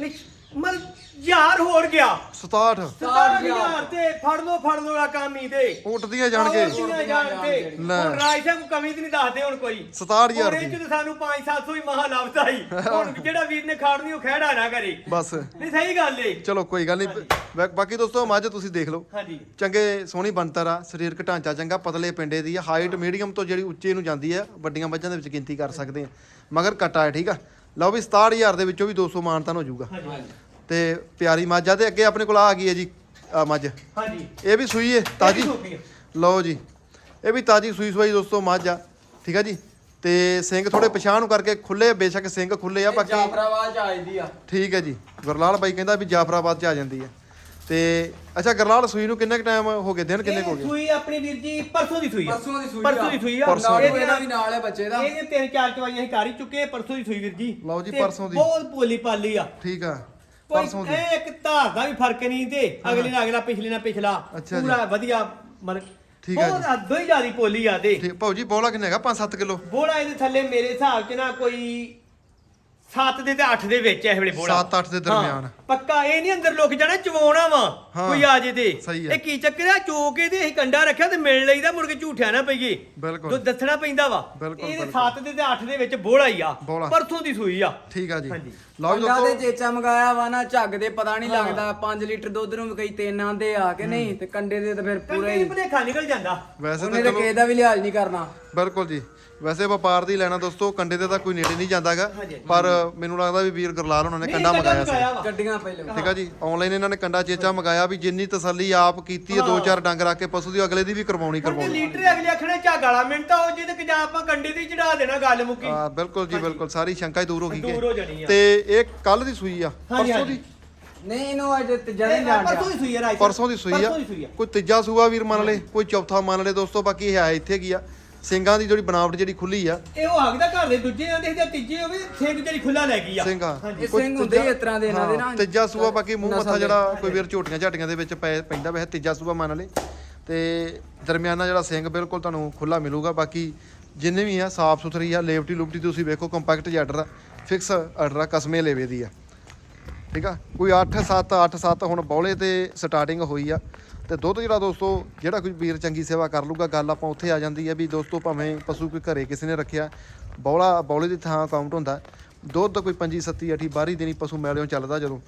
ਨਹੀਂ ਮਲ ਯਾਰ ਹੋੜ ਗਿਆ। 67 ਹਜ਼ਾਰ। ਤੇ ਫੜ ਲੋ ਫੜ ਲੋ ਆ ਕੰਮ ਹੀ ਤੇ। ਉੱਟਦੀਆਂ ਜਾਣਗੇ ਉੱਠਦੀਆਂ ਜਾਣਗੇ ਲੈ। ਹੁਣ ਰਾਜ ਸਾਹਿਬ ਕੋਈ ਕਮੀ ਤੇ ਨਹੀਂ ਦੱਸਦੇ ਹੁਣ ਕੋਈ। 67000 ਉਹਦੇ ਦੀ। ਚ ਤਾਂ ਸਾਨੂੰ 5-700 ਹੀ ਮਹਾ ਲੱਭਦਾ ਹੀ ਹੁਣ ਜਿਹੜਾ ਵੀਰ ਨੇ ਖਾੜਨੀ ਉਹ ਖਹਿੜਾ ਨਾ ਕਰੇ। ਬਸ। ਨਹੀਂ ਸਹੀ ਗੱਲ ਏ। ਚਲੋ ਕੋਈ ਗੱਲ ਨਹੀਂ। ਬਾ- ਬਾਕੀ ਦੋਸਤੋ ਮੱਝ ਤੁਸੀਂ ਦੇਖ ਲਓ। ਹਾਂਜੀ। ਚੰਗੇ ਸੋਹਣੀ ਬਣਤਰ ਆ। ਸਰੀਰਕ ਢਾਂਚਾ ਚੰਗਾ ਪਤਲੇ ਪਿੰਡੇ ਦੀ ਆ। ਹਾਈਟ ਮੀਡੀਅਮ ਤੋਂ ਜਿਹੜੀ ਉੱਚੇ ਨੂੰ ਜਾਂਦੀ ਆ ਵੱਡੀਆਂ ਮੱਝਾਂ ਦੇ ਵਿੱਚ ਗਿਣਤੀ ਕਰ ਸਕਦੇ ਆ। ਮਗਰ ਕਟਾ ਹੈ ਠੀਕ ਆ? ਲਓ ਵੀ 67000 ਦੇ ਵਿੱਚੋਂ ਵੀ 200 ਮਾਨਤਾਨ ਹੋ ਜਾਊਗਾ। ਹਾਂਜੀ। ਤੇ ਪਿਆਰੀ ਮੱਝ ਆ ਤੇ ਅੱਗੇ ਆਪਣੇ ਕੋਲ ਆ ਗਈ ਹੈ ਜੀ ਆ ਮੱਝ। ਹਾਂਜੀ। ਇਹ ਵੀ ਸੂਈ ਹੈ ਤਾਜੀ। ਲਓ ਜੀ ਇਹ ਵੀ ਤਾਜੀ ਸੂਈ ਸੂਈ ਦੋਸਤੋ ਮੱਝ ਆ ਠੀਕ ਆ ਜੀ? ਤੇ ਸਿੰਘ ਥੋੜੇ ਪਛਾਣ ਨੂੰ ਕਰਕੇ ਖੁੱਲੇ ਬੇਸ਼ੱਕ ਸਿੰਘ ਖੁੱਲੇ ਆ ਬਾਕੀ ਜਾਫਰਾਬਾਦ ਚ ਆ ਜਾਂਦੀ ਆ। ਠੀਕ ਹੈ ਜੀ ਗੁਰਲਾਲ ਬਾਈ ਕਹਿੰਦਾ ਵੀ ਜਾਫਰਾਬਾਦ ਚ ਆ ਜਾਂਦੀ ਹੈ ਤੇ ਅੱਛਾ ਗਰਲਾਲ ਸੂਈ ਨੂੰ ਕਿੰਨੇ ਕ ਟਾਈਮ ਹੋ ਗਏ ਦਿਨ ਕਿੰਨੇ ਕੁ ਹੋ ਗਏ? ਸੂਈ ਆਪਣੀ ਵੀਰ ਜੀ ਪਰਸੋਂ ਦੀ ਸੂਈ ਆ। ਪਰਸੋਂ ਦੀ ਸੂਈ ਪਰਸੋਂ ਦੀ ਸੂਈ ਆ। ਇਹਦੇ ਇਹਦਾ ਵੀ ਨਾਲ ਹੈ ਬੱਚੇ ਦਾ। ਇਹਦੇ ਤਿੰਨ ਚਾਰ ਚਵਾਈਆਂ ਅਸੀਂ ਕਰ ਹੀ ਚੁੱਕੇ ਆ, ਪਰਸੋਂ ਦੀ ਸੂਈ ਵੀਰ ਜੀ। ਲਓ ਜੀ, ਪਰਸੋਂ ਦੀ। ਬਹੁਤ ਭੋਲੀ ਪਾਲੀ ਆ। ਠੀਕ ਆ। ਕੋਈ ਪਰਸੋਂ ਦੀ। ਇਹ ਇੱਕ ਧਾਰ ਦਾ ਵੀ ਫ਼ਰਕ ਨਹੀਂ ਤੇ ਅਗਲੇ ਨਾਲ ਅਗਲਾ ਪਿਛਲੇ ਨਾਲ ਪਿਛਲਾ ਅੱਛਾ ਜੀ। ਪੂਰਾ ਵਧੀਆ ਮਨ ਠੀਕ ਆ ਬਹੁਤ ਜੀ। ਅੱਧੋ ਹੀ ਜ਼ਿਆਦੀ ਪੋਲੀ ਆ ਤੇ। ਠੀਕ ਭਾਉ ਜੀ ਬੋਲਾ ਕਿੰਨੇ ਹੈਗਾ? 5-7 ਕਿਲੋ। ਬੋੜਾ ਇਹਦੇ ਥੱਲੇ ਮੇਰੇ ਹਿਸਾਬ 'ਚ ਨਾ ਕੋਈ 7 ਦੇ ਤੇ 8 ਦੇ ਵਿੱਚ ਇਹ ਵੇਲੇ ਬੋੜਾ ਸੱਤ, ਅੱਠ ਦੇ ਦਰਮਿਆਨ। ਪੱਕਾ ਇਹ ਨਹੀਂ ਅੰਦਰ ਲੁਕ ਜਾਣਾ ਚਵਾਉਣਾ ਵਾ ਹਾਂ, ਕੋਈ ਆ ਜੇ ਤੇ। ਸਹੀ ਹੈ। ਇਹ ਕੀ ਚੱਕਰ ਆ? ਚੋ ਕੇ ਤੇ ਅਸੀਂ ਕੰਡਾ ਰੱਖਿਆ ਤੇ ਮਿਲ ਲਈਦਾ ਮੁੜ ਕੇ ਝੂਠਿਆ ਨਾ ਪਈਏ। ਬਿਲਕੁਲ। ਦੁੱਧ ਦੱਸਣਾ ਪੈਂਦਾ ਵਾ। ਬਿਲਕੁਲ, ਬਿਲਕੁਲ। 7 ਦੇ ਤੇ 8 ਦੇ ਵਿੱਚ ਬੋੜਾ ਹੀ ਆ। ਬੋਲਾ। ਪਰਸੋਂ ਦੀ ਸੂਈ ਆ। ਠੀਕ ਆ ਜੀ। ਹਾਂਜੀ। ਲਓ ਜੀ ਕੰਡਾ ਦੇ ਦੋਸਤੋ। ਚੇਚਾ ਮੰਗਾਇਆ ਵਾ ਨਾ ਝੱਗ ਦੇ ਪਤਾ ਨਹੀਂ ਲੱਗਦਾ 5 ਲੀਟਰ ਦੁੱਧ ਨੂੰ ਵੀ ਕਈ ਤਿੰਨ ਆਂਦੇ ਆ ਕਿ ਨਹੀਂ ਤੇ ਕੰਡੇ ਦੇ ਤਾਂ ਫਿਰ ਪੂਰਾ ਕੰਡੇ ਹੀ ਭਲੇਖਾ ਨਿਕਲ ਜਾਂਦਾ। ਵੈਸੇ ਤਾਂ ਉਹਨੇ ਤਾਂ ਚਲੋ। ਕਿਸੇ ਦਾ ਵੀ ਲਿਹਾਜ਼ ਨਹੀਂ ਕਰਨਾ। ਬਿਲਕੁਲ ਜੀ। ਵੈਸੇ ਵਪਾਰ ਦੀ ਲੈਣਾ ਦੋਸਤੋ ਕੰਡੇ ਤੇ ਤਾਂ ਕੋਈ ਨੇੜੇ ਨਹੀਂ ਜਾਂਦਾਗਾ। ਪਰ ਮੈਨੂੰ ਲੱਗਦਾ ਵੀ ਵੀਰ ਗਰਲਾਲ ਉਹਨਾਂ ਨੇ ਕੰਡਾ ਮੰਗਾਇਆ ਸੀ। ਗੱਡੀਆਂ ਪਹਿਲਾਂ। ਠੀਕ ਆ ਜੀ ਆਨਲਾਈਨ ਇਹਨਾਂ ਨੇ ਕੰਡਾ ਚੇਚਾ ਮੰਗਾਇਆ ਵੀ ਜਿੰਨੀ ਤਸੱਲੀ ਆਪ ਕੀਤੀ ਹੈ ਦੋ ਚਾਰ ਡੰਗ ਰੱਖ ਕੇ ਪਸ਼ੂ ਦੀ ਅਗਲੇ ਦੀ ਵੀ ਕਰਵਾਉਣੀ ਕਰਵਾਉਣੀ। ਲੀਟਰ ਅਗਲੇ ਆਖਣੇ ਝਾਗ ਵਾਲਾ ਮਿੰਟ ਉਹ ਜਿਹਦੇ ਕਿ ਜਾਂ ਆਪਾਂ ਕੰਡੇ ਤੇ ਚੜਾ ਦੇਣਾ ਗੱਲ ਮੁੱਕੀ। ਆ ਬਿਲਕੁਲ ਜੀ ਬਿਲਕੁਲ ਸਾਰੀ ਸ਼ੰਕਾ ਹੀ ਦੂਰ ਹੋ ਗਈ ਹੋ। ਤੇ ਇਹ ਕੱਲ ਦੀ ਸੂਈ ਆ ਪਰਸੋਂ। ਦੀ? ਨਹੀਂ ਇਹਨੂੰ ਅੱਜ ਤੀਜਾ ਨਹੀਂ ਇਹ ਜਾਣ ਪਰਸੋਂ ਦੀ ਸੂਈ ਆ ਰਾਜ। ਪਰਸੋਂ ਦੀ ਸੂਈ ਆ। ਪਰਸੋਂ ਦੀ ਸੂਈ ਆ। ਕੋਈ ਤੀਜਾ ਸੂਆ ਵੀਰ ਮੰਨ ਲੇ ਕੋਈ ਚੌਥਾ ਮੰਨ ਲੇ ਦੋਸਤੋ ਬਾਕੀ ਇਹ ਹੈ ਇੱਥੇ ਕੀ ਆ? ਸਿੰਘਾਂ ਦੀ ਜਿਹੜੀ ਬਣਾਵਟ ਜਿਹੜੀ ਖੁੱਲੀ ਆ ਇਹ ਉਹ ਦਾ ਘਰ ਦੇ ਦੂਜੇ ਆਂਦੇ ਸੀ ਤੇ ਤੀਜੇ ਹੋਵੇ ਸਿੰਘ ਜਿਹੜੀ ਖੁੱਲਾ ਲੈ ਗਈ ਆ। ਸਿੰਘਾਂ। ਹਾਂਜੀ। ਇਹ ਸਿੰਘ ਹੁੰਦੇ ਹੀ ਇਸ ਤਰ੍ਹਾਂ ਦੇ ਇਹਨਾਂ ਦੇ ਨਾ। ਤੀਜਾ ਸੂਆ ਬਾਕੀ ਮੂੰਹ ਮੱਥਾ। ਜਿਹੜਾ ਕੋਈ ਵੀਰ ਝੋਟੀਆਂ ਝਾਟੀਆਂ ਦੇ ਵਿੱਚ ਪੈ- ਪੈਂਦਾ ਵੈਸੇ ਤੀਜਾ ਸੂਆ ਮੰਨ ਲੇ ਤੇ ਦਰਮਿਆਨਾ ਜਿਹੜਾ ਸਿੰਘ ਬਿਲਕੁਲ ਤੁਹਾਨੂੰ ਖੁੱਲਾ ਮਿਲੂਗਾ। ਬਾਕੀ ਜਿੰਨੇ ਵੀ ਆ ਸਾਫ਼ ਸੁਥਰੀ ਆ ਲੇਵਟੀ ਲੁਪਟੀ ਤੁਸੀਂ ਵੇਖੋ ਕੰਪੈਕਟ ਆਰਡਰ ਆ ਫਿਕਸ ਆਰਡਰ ਆ ਕਸਮੇ ਲੇਵੇ ਦੀ ਆ। ਠੀਕ ਆ? ਕੋਈ 8 7 8 7 ਹੁਣ ਬੌਲੇ ਤੇ ਸਟਾਰਟਿੰਗ ਹੋਈ ਆ। ਤੇ ਦੁੱਧ ਜਿਹੜਾ ਦੋਸਤੋ, ਜਿਹੜਾ ਕੋਈ ਵੀਰ ਚੰਗੀ ਸੇਵਾ ਕਰ ਲੂਗਾ ਗੱਲ ਆਪਾਂ ਉੱਥੇ ਆ ਜਾਂਦੀ ਹੈ ਵੀ ਦੋਸਤੋ ਭਾਵੇਂ ਪਸ਼ੂ ਕੋਈ ਘਰੇ ਕਿਸੇ ਨੇ ਰੱਖਿਆ, ਬੌਲਾ, ਬੌਲੇ ਦੀ ਥਾਂ ਕਾਊਂਟ ਹੁੰਦਾ। ਦੁੱਧ ਕੋਈ 25 27 8 12 ਦਿਨੀ ਪਸ਼ੂ ਮੈਲਿਓ ਚੱਲਦਾ ਜਦੋਂ।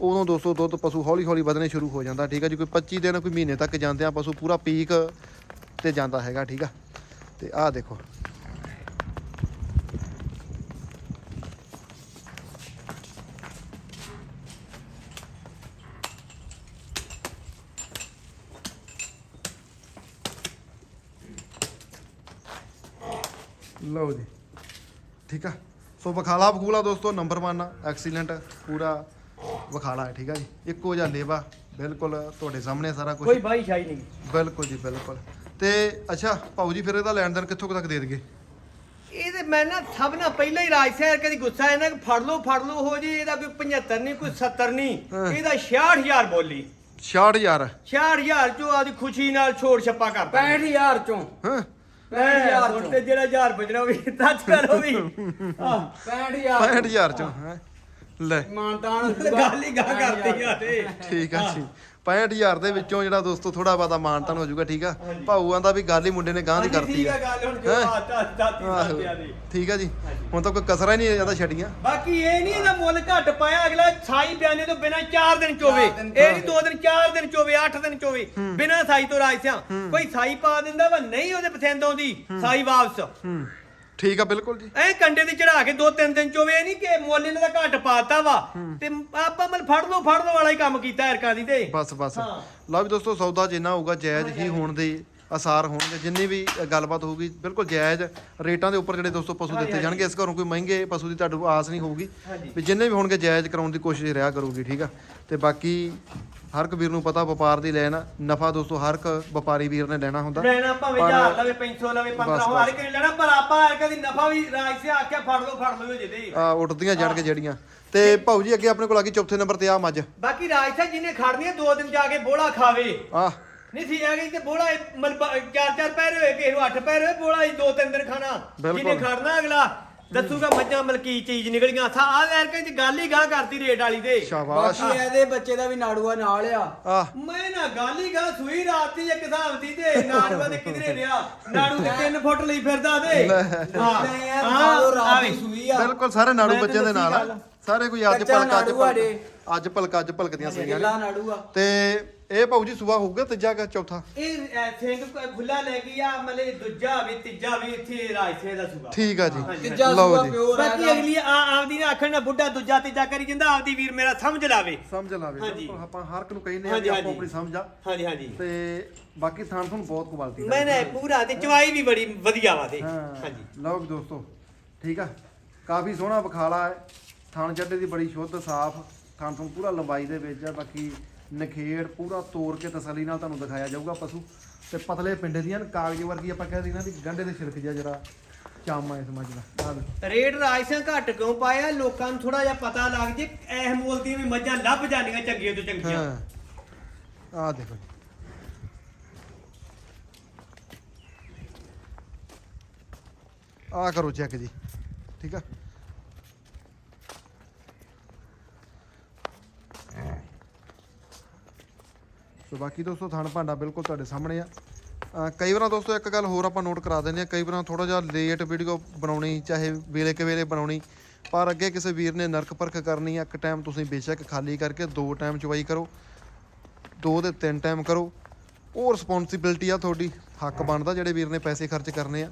ਉਦੋਂ ਦੋਸਤੋ ਦੁੱਧ ਪਸ਼ੂ ਹੌਲੀ ਹੌਲੀ ਵਧਣੇ ਸ਼ੁਰੂ ਹੋ ਜਾਂਦਾ, ਠੀਕ ਆ ਜੀ? ਕੋਈ 25 ਦਿਨ, ਕੋਈ ਮਹੀਨੇ ਤੱਕ ਜਾਂਦੇ ਆ, ਪਸ਼ੂ ਪੂਰਾ ਪੀਕ ਤੇ ਜਾਂਦਾ ਹੈਗਾ, ਠੀਕ ਆ? ਤੇ ਆਹ ਦੇਖੋ ਲਓ ਜੀ। ਠੀਕ ਆ? ਸੋ ਵਖਾਲਾ ਬਖੂਲਾ ਦੋਸਤੋ ਨੰਬਰ 1 ਆ। ਐਕਸੀਲੈਂਟ ਪੂਰਾ ਵਖਾਲਾ ਹੈ ਠੀਕ ਆ ਜੀ। ਇੱਕੋ ਜਿਹਾ ਲੇਵਾ ਬਿਲਕੁਲ ਤੁਹਾਡੇ ਸਾਹਮਣੇ ਸਾਰਾ ਕੁਝ ਕੋਈ ਬਾਈ ਸ਼ਾਈ ਨਹੀਂ। ਬਿਲਕੁਲ ਜੀ ਬਿਲਕੁਲ। ਤੇ ਅੱਛਾ ਭਾਊ ਜੀ ਫਿਰ ਇਹਦਾ ਲੈਣ ਦੇਣ ਕਿੱਥੋਂ ਕੁ ਤੱਕ ਦੇ ਦੇਗੇ ਇਹ ਤੇ ਮੈਂ ਨਾ ਸਭ ਨਾਲ ਪਹਿਲਾਂ ਹੀ ਰਾਜ ਸ਼ਹਿਰ ਕਦੀ ਗੁੱਸਾ ਹੈ ਨਾ ਕਿ ਫੜ ਲਓ ਫੜ ਲਓ ਹੋ ਜੇ ਇਹਦਾ ਕੋਈ 75 ਨਹੀਂ ਕੋਈ 70 ਨਹੀਂ। ਇਹਦਾ 66000 ਬੋਲੀ। 66000 66000 ਚੋਂ ਆਦੀ ਖੁਸ਼ੀ ਨਾਲ ਛੋੜ ਛੱਪਾ ਕਰਦਾ 65000 ਚੋਂ। ਹਾਂ। 65000 ਹੁਣ ਚੋਂ। ਤੇ ਜਿਹੜਾ 1000 ਬਚਣਾ ਵੀ ਟੱਚ ਕਰੋ ਵੀ। ਆਹ। 65000 65000 ਚੋਂ ਹੈਂ। ਲੈ। ਮਾਨਤਾਨ ਗੱਲ ਹੀ ਗਾ ਕਰਦੀ ਆ ਤੇ ਠੀਕ ਆ ਜੀ 65000 ਦੇ ਵਿੱਚੋਂ ਜਿਹੜਾ ਦੋਸਤੋ ਥੋੜਾ ਬਾਤਾ ਮਾਨਤਨ ਹੋ ਜਾਊਗਾ ਠੀਕ ਆ? ਭਾਊ ਆਂਦਾ ਵੀ ਗੱਲ ਹੀ ਮੁੰਡੇ ਨੇ ਗਾਂ ਦੀ ਕਰਤੀ ਆ। ਗੱਲ ਹੁਣ ਜੋ ਦਾਤੀ। ਸਾਥਿਆਂ ਦੀ। ਠੀਕ ਆ ਜੀ। ਹੁਣ ਤਾਂ ਕੋਈ ਕਸਰਾਂ ਹੀ ਨਹੀਂ ਜ਼ਿਆਦਾ ਛੱਡੀਆਂ। ਬਾਕੀ ਇਹ ਨਹੀਂ ਇਹਦਾ ਮੁੱਲ ਘੱਟ ਪਾਇਆ ਅਗਲਾ ਸਾਈ ਬਿਆਨੇ ਤੋਂ ਬਿਨਾ 4 ਦਿਨ ਚੋਵੇ। ਇਹ ਨਹੀਂ 2 ਦਿਨ 4 ਦਿਨ ਚੋਵੇ 8 ਦਿਨ ਚੋਵੇ। ਬਿਨਾ ਸਾਈ ਤੋਂ ਰਾਜਸਿਆ ਕੋਈ ਸਾਈ ਪਾ ਦਿੰਦਾ ਵਾ ਨਹੀਂ ਉਹਦੇ ਪਸੰਦ ਆਉਂਦੀ ਸਾਈ ਵਾਪਸ। ਠੀਕ ਆ ਬਿਲਕੁਲ ਜੀ। ਐ ਕੰਡੇ ਤੇ ਚੜਾ ਕੇ 2-3 ਦਿਨ ਚੋਵੇ ਇਹ ਨਹੀਂ ਕਿ ਮੁੱਲ ਇਹਨਾਂ ਦਾ ਘੱਟ ਪਾਤਾ ਵਾ। ਤੇ ਆਪਾਂ ਮਲ ਫੜ ਲਓ ਫੜ ਲਓ ਵਾਲਾ ਹੀ ਕੰਮ ਕੀਤਾ ਐਰਕਾਂ ਦੀ ਤੇ। ਬਸ ਬਸ। ਲਓ ਵੀ ਦੋਸਤੋ ਸੌਦਾ ਜਿੰਨਾ ਹੋਊਗਾ ਜਾਇਜ਼ ਹੀ ਹੋਣ ਦੇ ਅਸਾਰ ਹੋਣਗੇ। ਜਿੰਨੀ ਵੀ ਗੱਲਬਾਤ ਹੋਊਗੀ ਬਿਲਕੁਲ ਜਾਇਜ਼ ਰੇਟਾਂ ਦੇ ਉੱਪਰ ਜਿਹੜੇ ਦੋਸਤੋ ਪਸ਼ੂ ਦਿੱਤੇ ਜਾਣਗੇ ਇਸ ਘਰੋਂ ਕੋਈ ਮਹਿੰਗੇ ਪਸ਼ੂ ਦੀ ਤੁਹਾਨੂੰ ਆਸ ਨਹੀਂ ਹੋਊਗੀ। ਵੀ ਜਿੰਨੇ ਵੀ ਹੋਣਗੇ ਜਾਇਜ਼ ਕਰਾਉਣ ਦੀ ਕੋਸ਼ਿਸ਼ ਰਿਹਾ ਕਰੂਗੀ ਠੀਕ ਆ? ਤੇ ਬਾਕੀ ਹਰ ਇੱਕ ਵੀਰ ਨੂੰ ਪਤਾ ਵਪਾਰ ਦੀ ਲੈਣ ਨਫਾ ਦੋਸਤੋ ਹਰ ਇੱਕ ਵਪਾਰੀ ਵੀਰ ਨੇ ਲੈਣਾ ਹੁੰਦਾ। ਲੈਣਾ ਭਾਵੇਂ ਪਰ- 1000 ਲਵੇ 500 ਲਵੇ 15 ਬਸ, ਹਜ਼ਾਰ ਕਿ ਲੈਣਾ ਪਰ ਆਪਾਂ ਐਰਕਾਂ ਦੀ ਨਫਾ ਵੀ ਰਾਜ ਸੇ ਆਖਿਆ ਫੜ ਲਓ ਫੜ ਲਓ ਜਿਹਦੇ ਆ ਉੱਠਦੀਆਂ ਜਾਣ ਕੇ ਜਿਹੜੀਆਂ। ਤੇ ਭਾਊ ਜੀ ਅੱਗੇ ਆਪਣੇ ਕੋਲ ਆ ਗਈ ਚੌਥੇ ਨੰਬਰ ਤੇ ਆ ਮੱਝ। ਬਾਕੀ ਰਾਜ ਜਿਹਨੇ ਖੜਨੀ ਦੋ ਦਿਨ ਜਾ ਕੇ ਬੋਲਾ ਖਾਵੇ। ਆ। ਨਹੀਂ ਸੀ ਹੈਗੀ ਤੇ ਬੋਲਾ ਇਹ ਚਾਰ ਚਾਰ ਪੈਰ ਹੋਏ ਕਿਸੇ ਨੂੰ ਅੱਠ ਪੈਰ ਹੋਏ ਬੋਲਾ ਹੀ ਦੋ ਤਿੰਨ ਦਿਨ ਖਾਣਾ। ਬਿਲਕੁਲ। ਜਿਹਨੇ ਖੜਨਾ ਅਗਲਾ। ਦੱਸੂਗਾ ਮੱਝਾਂ ਮਲਕੀ ਚੀਜ਼ ਨਿਕਲੀਆਂ। ਸਾ ਆ ਐਰ ਕਹਿੰਦੀ ਗੱਲ ਹੀ ਗਾਹ ਕਰਤੀ ਰੇਟ ਵਾਲੀ ਤੇ। ਸ਼ਾਬਾਸ਼। ਬਾਕੀ ਇਹਦੇ ਬੱਚੇ ਦਾ ਵੀ ਨਾੜੂਆ ਨਾਲ ਆ। ਆ ਮੈਂ ਨਾ ਗੱਲ ਹੀ ਗਾਹ ਸੂਈ ਰਾਤ ਦੀ ਇੱਕ ਹਿਸਾਬ ਦੀ ਤੇ ਨਾੜੂਆ ਤੇ ਕਿਧਰੇ ਰਿਹਾ ਨਾੜੂ ਤੇ 3 ਫੁੱਟ ਲਈ ਫਿਰਦਾ ਤੇ। ਹਾਂ। ਨਹੀਂ ਯਾਰ ਹਾਂ, ਨਾਲੋਂ ਆ ਰਾਤ ਵੇ। ਦੀ ਸੂਈ ਆ। ਬਿਲਕੁਲ ਸਾਰੇ ਨਾੜੂ ਬੱਚਿਆਂ ਦੇ ਨਾਲ ਆ। ਸਾਰੇ ਕੋਈ ਅੱਜ ਭਲਕ ਅੱਜ ਭਲਕ। ਅੱਜ ਭਲਕ ਭਲਕਦੀਆਂ ਸਹੀਆਂ ਨੇ। ਤੇ ਇਹ ਭਾਊ ਜੀ ਸਵੇਰ ਹੋਊਗਾ ਤੀਜਾ ਕਿ ਚੌਥਾ? ਇਹ ਸਿੰਘ ਖੁੱਲਾ ਲੈ ਗਈ ਆ ਮਤਲਬ ਦੂਜਾ ਵੀ ਤੀਜਾ ਵੀ ਇੱਥੇ ਰਾਜਸੇ ਦਾ ਸੂਗਾ ਠੀਕ ਆ ਜੀ। ਤੀਜਾ ਲਓ ਸੂਆ ਜੀ। ਪਿਓਰ ਬਾਕੀ ਅਗਲੀ ਆ ਆਪਦੀ ਨਾ ਆਖਣ ਨਾ ਬੁੱਢਾ ਦੂਜਾ ਤੀਜਾ ਕਰੀ ਜਾਂਦਾ ਆਪਦੀ ਵੀਰ ਮੇਰਾ ਸਮਝ ਲਾਵੇ। ਸਮਝ ਲਾਵੇ ਹਾਂਜੀ। ਆਪਾਂ ਹਰ ਇੱਕ ਨੂੰ ਕਹਿੰਦੇ ਆ ਹਾਂਜੀ, ਕਿ ਆਪੋ ਹਾਂਜੀ। ਆਪਣੀ ਸਮਝ ਆ। ਹਾਂਜੀ ਹਾਂਜੀ। ਤੇ ਬਾਕੀ ਥਾਂ ਤੁਹਾਨੂੰ ਬਹੁਤ ਕੁਆਲਿਟੀ ਮੈਂ ਨਾ ਪੂਰਾ ਤੇ ਚਵਾਈ ਵੀ ਬੜੀ ਵਧੀਆ ਵਾ ਤੇ। ਹਾਂ। ਹਾਂਜੀ। ਲਓ ਵੀ ਦੋਸਤੋ ਠੀਕ ਆ। ਕਾਫੀ ਸੋਹਣਾ ਬਖਾਲਾ ਹੈ। ਥਣ ਜੱਡੇ ਦੀ ਬੜੀ ਸ਼ੁੱਧ ਸਾਫ਼। ਥਣ ਤੋਂ ਪੂਰਾ ਲੰਬਾਈ ਦੇ ਵਿੱਚ ਆ ਬਾਕੀ ਨਖੇੜ ਪੂਰਾ ਤੋੜ ਕੇ ਤਸੱਲੀ ਨਾਲ ਤੁਹਾਨੂੰ ਦਿਖਾਇਆ ਜਾਊਗਾ ਪਸ਼ੂ। ਤੇ ਪਤਲੇ ਪਿੰਡੇ ਦੀਆਂ ਕਾਗਜ਼ ਵਰਗੀ ਆਪਾਂ ਕਹਿੰਦੇ ਇਹਨਾਂ ਦੀ ਗੰਢੇ ਦੇ ਛਿਲਕ ਜਿਹਾ ਜਿਹੜਾ ਚਾਮਾ ਇਸ ਮੱਝ ਦਾ। ਰੇਟ ਰਾਜਸਿਆਂ ਘੱਟ ਕਿਉਂ ਪਾਇਆ? ਲੋਕਾਂ ਨੂੰ ਥੋੜਾ ਜਿਹਾ ਪਤਾ ਲੱਗ ਜੇ ਐਸ ਮੁੱਲ ਦੀਆਂ ਵੀ ਮੱਝਾਂ ਲੱਭ ਜਾਂਦੀਆਂ ਚੰਗੀਆਂ ਤੋਂ ਚੰਗੀਆਂ। ਆਹ ਦੇਖੋ ਆਹ ਕਰੋ ਚੈੱਕ ਜੀ। ਠੀਕ ਆ? ਸੋ ਬਾਕੀ ਦੋਸਤੋ ਥਣ ਭਾਂਡਾ ਬਿਲਕੁਲ ਤੁਹਾਡੇ ਸਾਹਮਣੇ ਆ। ਕਈ ਵਾਰਾਂ ਦੋਸਤੋ ਇੱਕ ਗੱਲ ਹੋਰ ਆਪਾਂ ਨੋਟ ਕਰਾ ਦਿੰਦੇ ਆ ਕਈ ਵਾਰਾਂ ਥੋੜਾ ਜਿਹਾ ਲੇਟ ਵੀਡੀਓ ਬਣਾਉਣੀ ਚਾਹੇ ਵੇਲੇ ਕੇ ਵੇਲੇ ਬਣਾਉਣੀ ਪਰ ਅੱਗੇ ਕਿਸੇ ਵੀਰ ਨੇ ਨਰਕ ਪਰਖ ਕਰਨੀ ਆ ਇੱਕ ਟਾਈਮ ਤੁਸੀਂ ਬੇਸ਼ੱਕ ਖਾਲੀ ਕਰਕੇ ਦੋ ਟਾਈਮ ਚਵਾਈ ਕਰੋ ਦੋ ਦੇ ਤਿੰਨ ਟਾਈਮ ਕਰੋ। ਉਹ ਰਿਸਪੌਂਸਿਬਿਲਟੀ ਆ ਤੁਹਾਡੀ ਹੱਕ ਬਣਦਾ ਜਿਹੜੇ ਵੀਰ ਨੇ ਪੈਸੇ ਖਰਚ ਕਰਨੇ ਆ।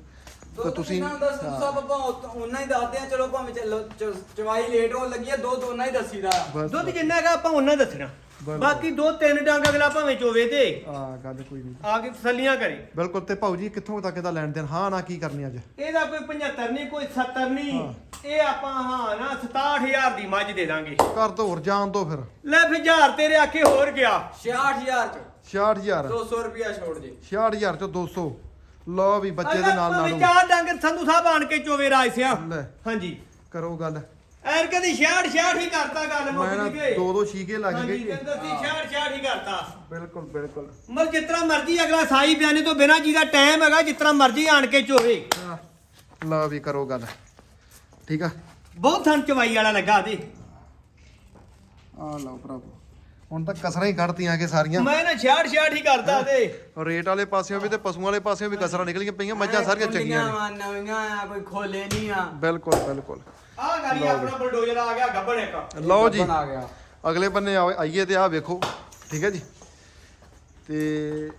ਤੇ ਤੁਸੀਂ ਸਭ ਆਪਾਂ ਉਹਨਾਂ ਹੀ ਦੱਸਦੇ ਆ ਚਲੋ ਭਾਵੇਂ ਚੱਲੋ ਚ- ਚਵਾਈ ਲੇਟ ਹੋਣ ਲੱਗੀ ਆ ਦੋ ਦੋਨਾਂ ਹੀ ਦੱਸੀਦਾ। ਦੁੱਧ ਜਿੰਨਾ ਹੈਗਾ ਆਪਾਂ ਉਹਨਾਂ ਦੱਸਣਾ। ਬਾਕੀ ਦੋ ਤਿੰਨ ਡੰਗ ਅਗਲਾ ਭਾਵੇਂ ਚੋਵੇ ਤੇ। ਆ ਗੱਲ ਕੋਈ ਨਹੀਂ। ਆ ਕੇ ਤਸੱਲੀਆਂ ਕਰੇ। ਬਿਲਕੁਲ ਤੇ ਭਾਊ ਜੀ ਕਿੱਥੋਂ ਤੱਕ ਦਾ ਲੈਣ ਦੇਣ? ਹਾਂ ਨਾ ਕੀ ਕਰਨੀ ਅੱਜ? ਇਹਦਾ ਕੋਈ 75 ਨਹੀਂ ਕੋਈ 70 ਨਹੀਂ। ਇਹ ਆਪਾਂ ਹਾਂ ਨਾ 67000 ਦੀ ਮੱਝ ਦੇ ਦਾਂਗੇ। ਕਰ ਦੋ ਹੋਰ ਜਾਣ ਦੋ ਫਿਰ। ਲੈ ਫਿਰ ਹਜ਼ਾਰ ਤੇਰੇ ਆਖੇ ਹੋਰ ਗਿਆ। 66000 ਚ। 66000 200 ਰੁਪਿਆ ਛੋੜ ਜੇ 66000 ਚੋਂ 200 ਲਓ ਵੀ ਬੱਚੇ ਦੇ ਨਾਲ ਨਾਲ। ਚਾਰ ਡੰਗ ਸੰਧੂ ਸਾਹਿਬ ਆਣ ਕੇ ਚੋਵੇ ਰਾਜ ਸਿਆ ਹਾਂਜੀ। ਕਰੋ ਗੱਲ। ਐਰ ਕਦੀ 66 66 ਹੀ ਕਰਤਾ ਗੱਲ ਮੈਂ ਮੁੱਕ ਗਈ ਦੋ ਦੋ ਛੀਕੇ ਲੱਗ ਹਾਂਜੀ ਗਏ। ਕਹਿੰਦਾ ਸੀ 66 66 ਹੀ ਕਰਤਾ। ਬਿਲਕੁਲ ਬਿਲਕੁਲ। ਮਰ ਜਿਤਨਾ ਮਰਜ਼ੀ ਅਗਲਾ ਸਾਈ ਬਿਆਨੇ ਤੋਂ ਬਿਨਾ ਜਿਹਦਾ ਟਾਈਮ ਹੈਗਾ ਜਿਤਨਾ ਮਰਜ਼ੀ ਆਣ ਕੇ ਚੋਵੇ। ਲਓ ਵੀ ਕਰੋ ਗੱਲ। ਠੀਕ ਆ? ਬਹੁਤ ਥਣ ਚਵਾਈ ਵਾਲਾ ਲੱਗਾ ਤੇ ਆ ਲਓ ਭਰਾਵੋ। ਹੁਣ ਤਾਂ ਕਸਰਾਂ ਹੀ ਕੱਢਤੀਆਂ ਕਿ ਸਾਰੀਆਂ। ਮੈਂ ਨਾ 66 66 ਹੀ ਕਰਦਾ ਤੇ। ਰੇਟ ਵਾਲੇ ਪਾਸਿਓਂ ਵੀ ਤੇ ਪਸ਼ੂਆਂ ਵਾਲੇ ਪਾਸਿਓਂ ਵੀ ਕਸਰਾਂ ਨਿਕਲੀਆਂ ਪਈਆਂ ਮੱਝਾਂ ਸਾਰੀਆਂ ਚੰਗੀਆਂ ਨੇ। ਵਾ, ਨਵੀਆਂ ਆ ਕੋਈ ਖੋਲੇ ਨਹੀਂ ਆ। ਬਿਲਕੁਲ ਬਿਲਕੁਲ। ਆਹ ਗਾੜੀ ਆਪਣਾ ਬਲਡੋਜ਼ਰ ਆ ਗਿਆ ਗੱਬਣ ਇੱਕ। ਲਓ ਜੀ। ਗਿਆ। ਅਗਲੇ ਬੰਨੇ ਆਓ- ਆਈਏ ਤੇ ਆਹ ਵੇਖੋ। ਠੀਕ ਹੈ ਜੀ। ਤੇ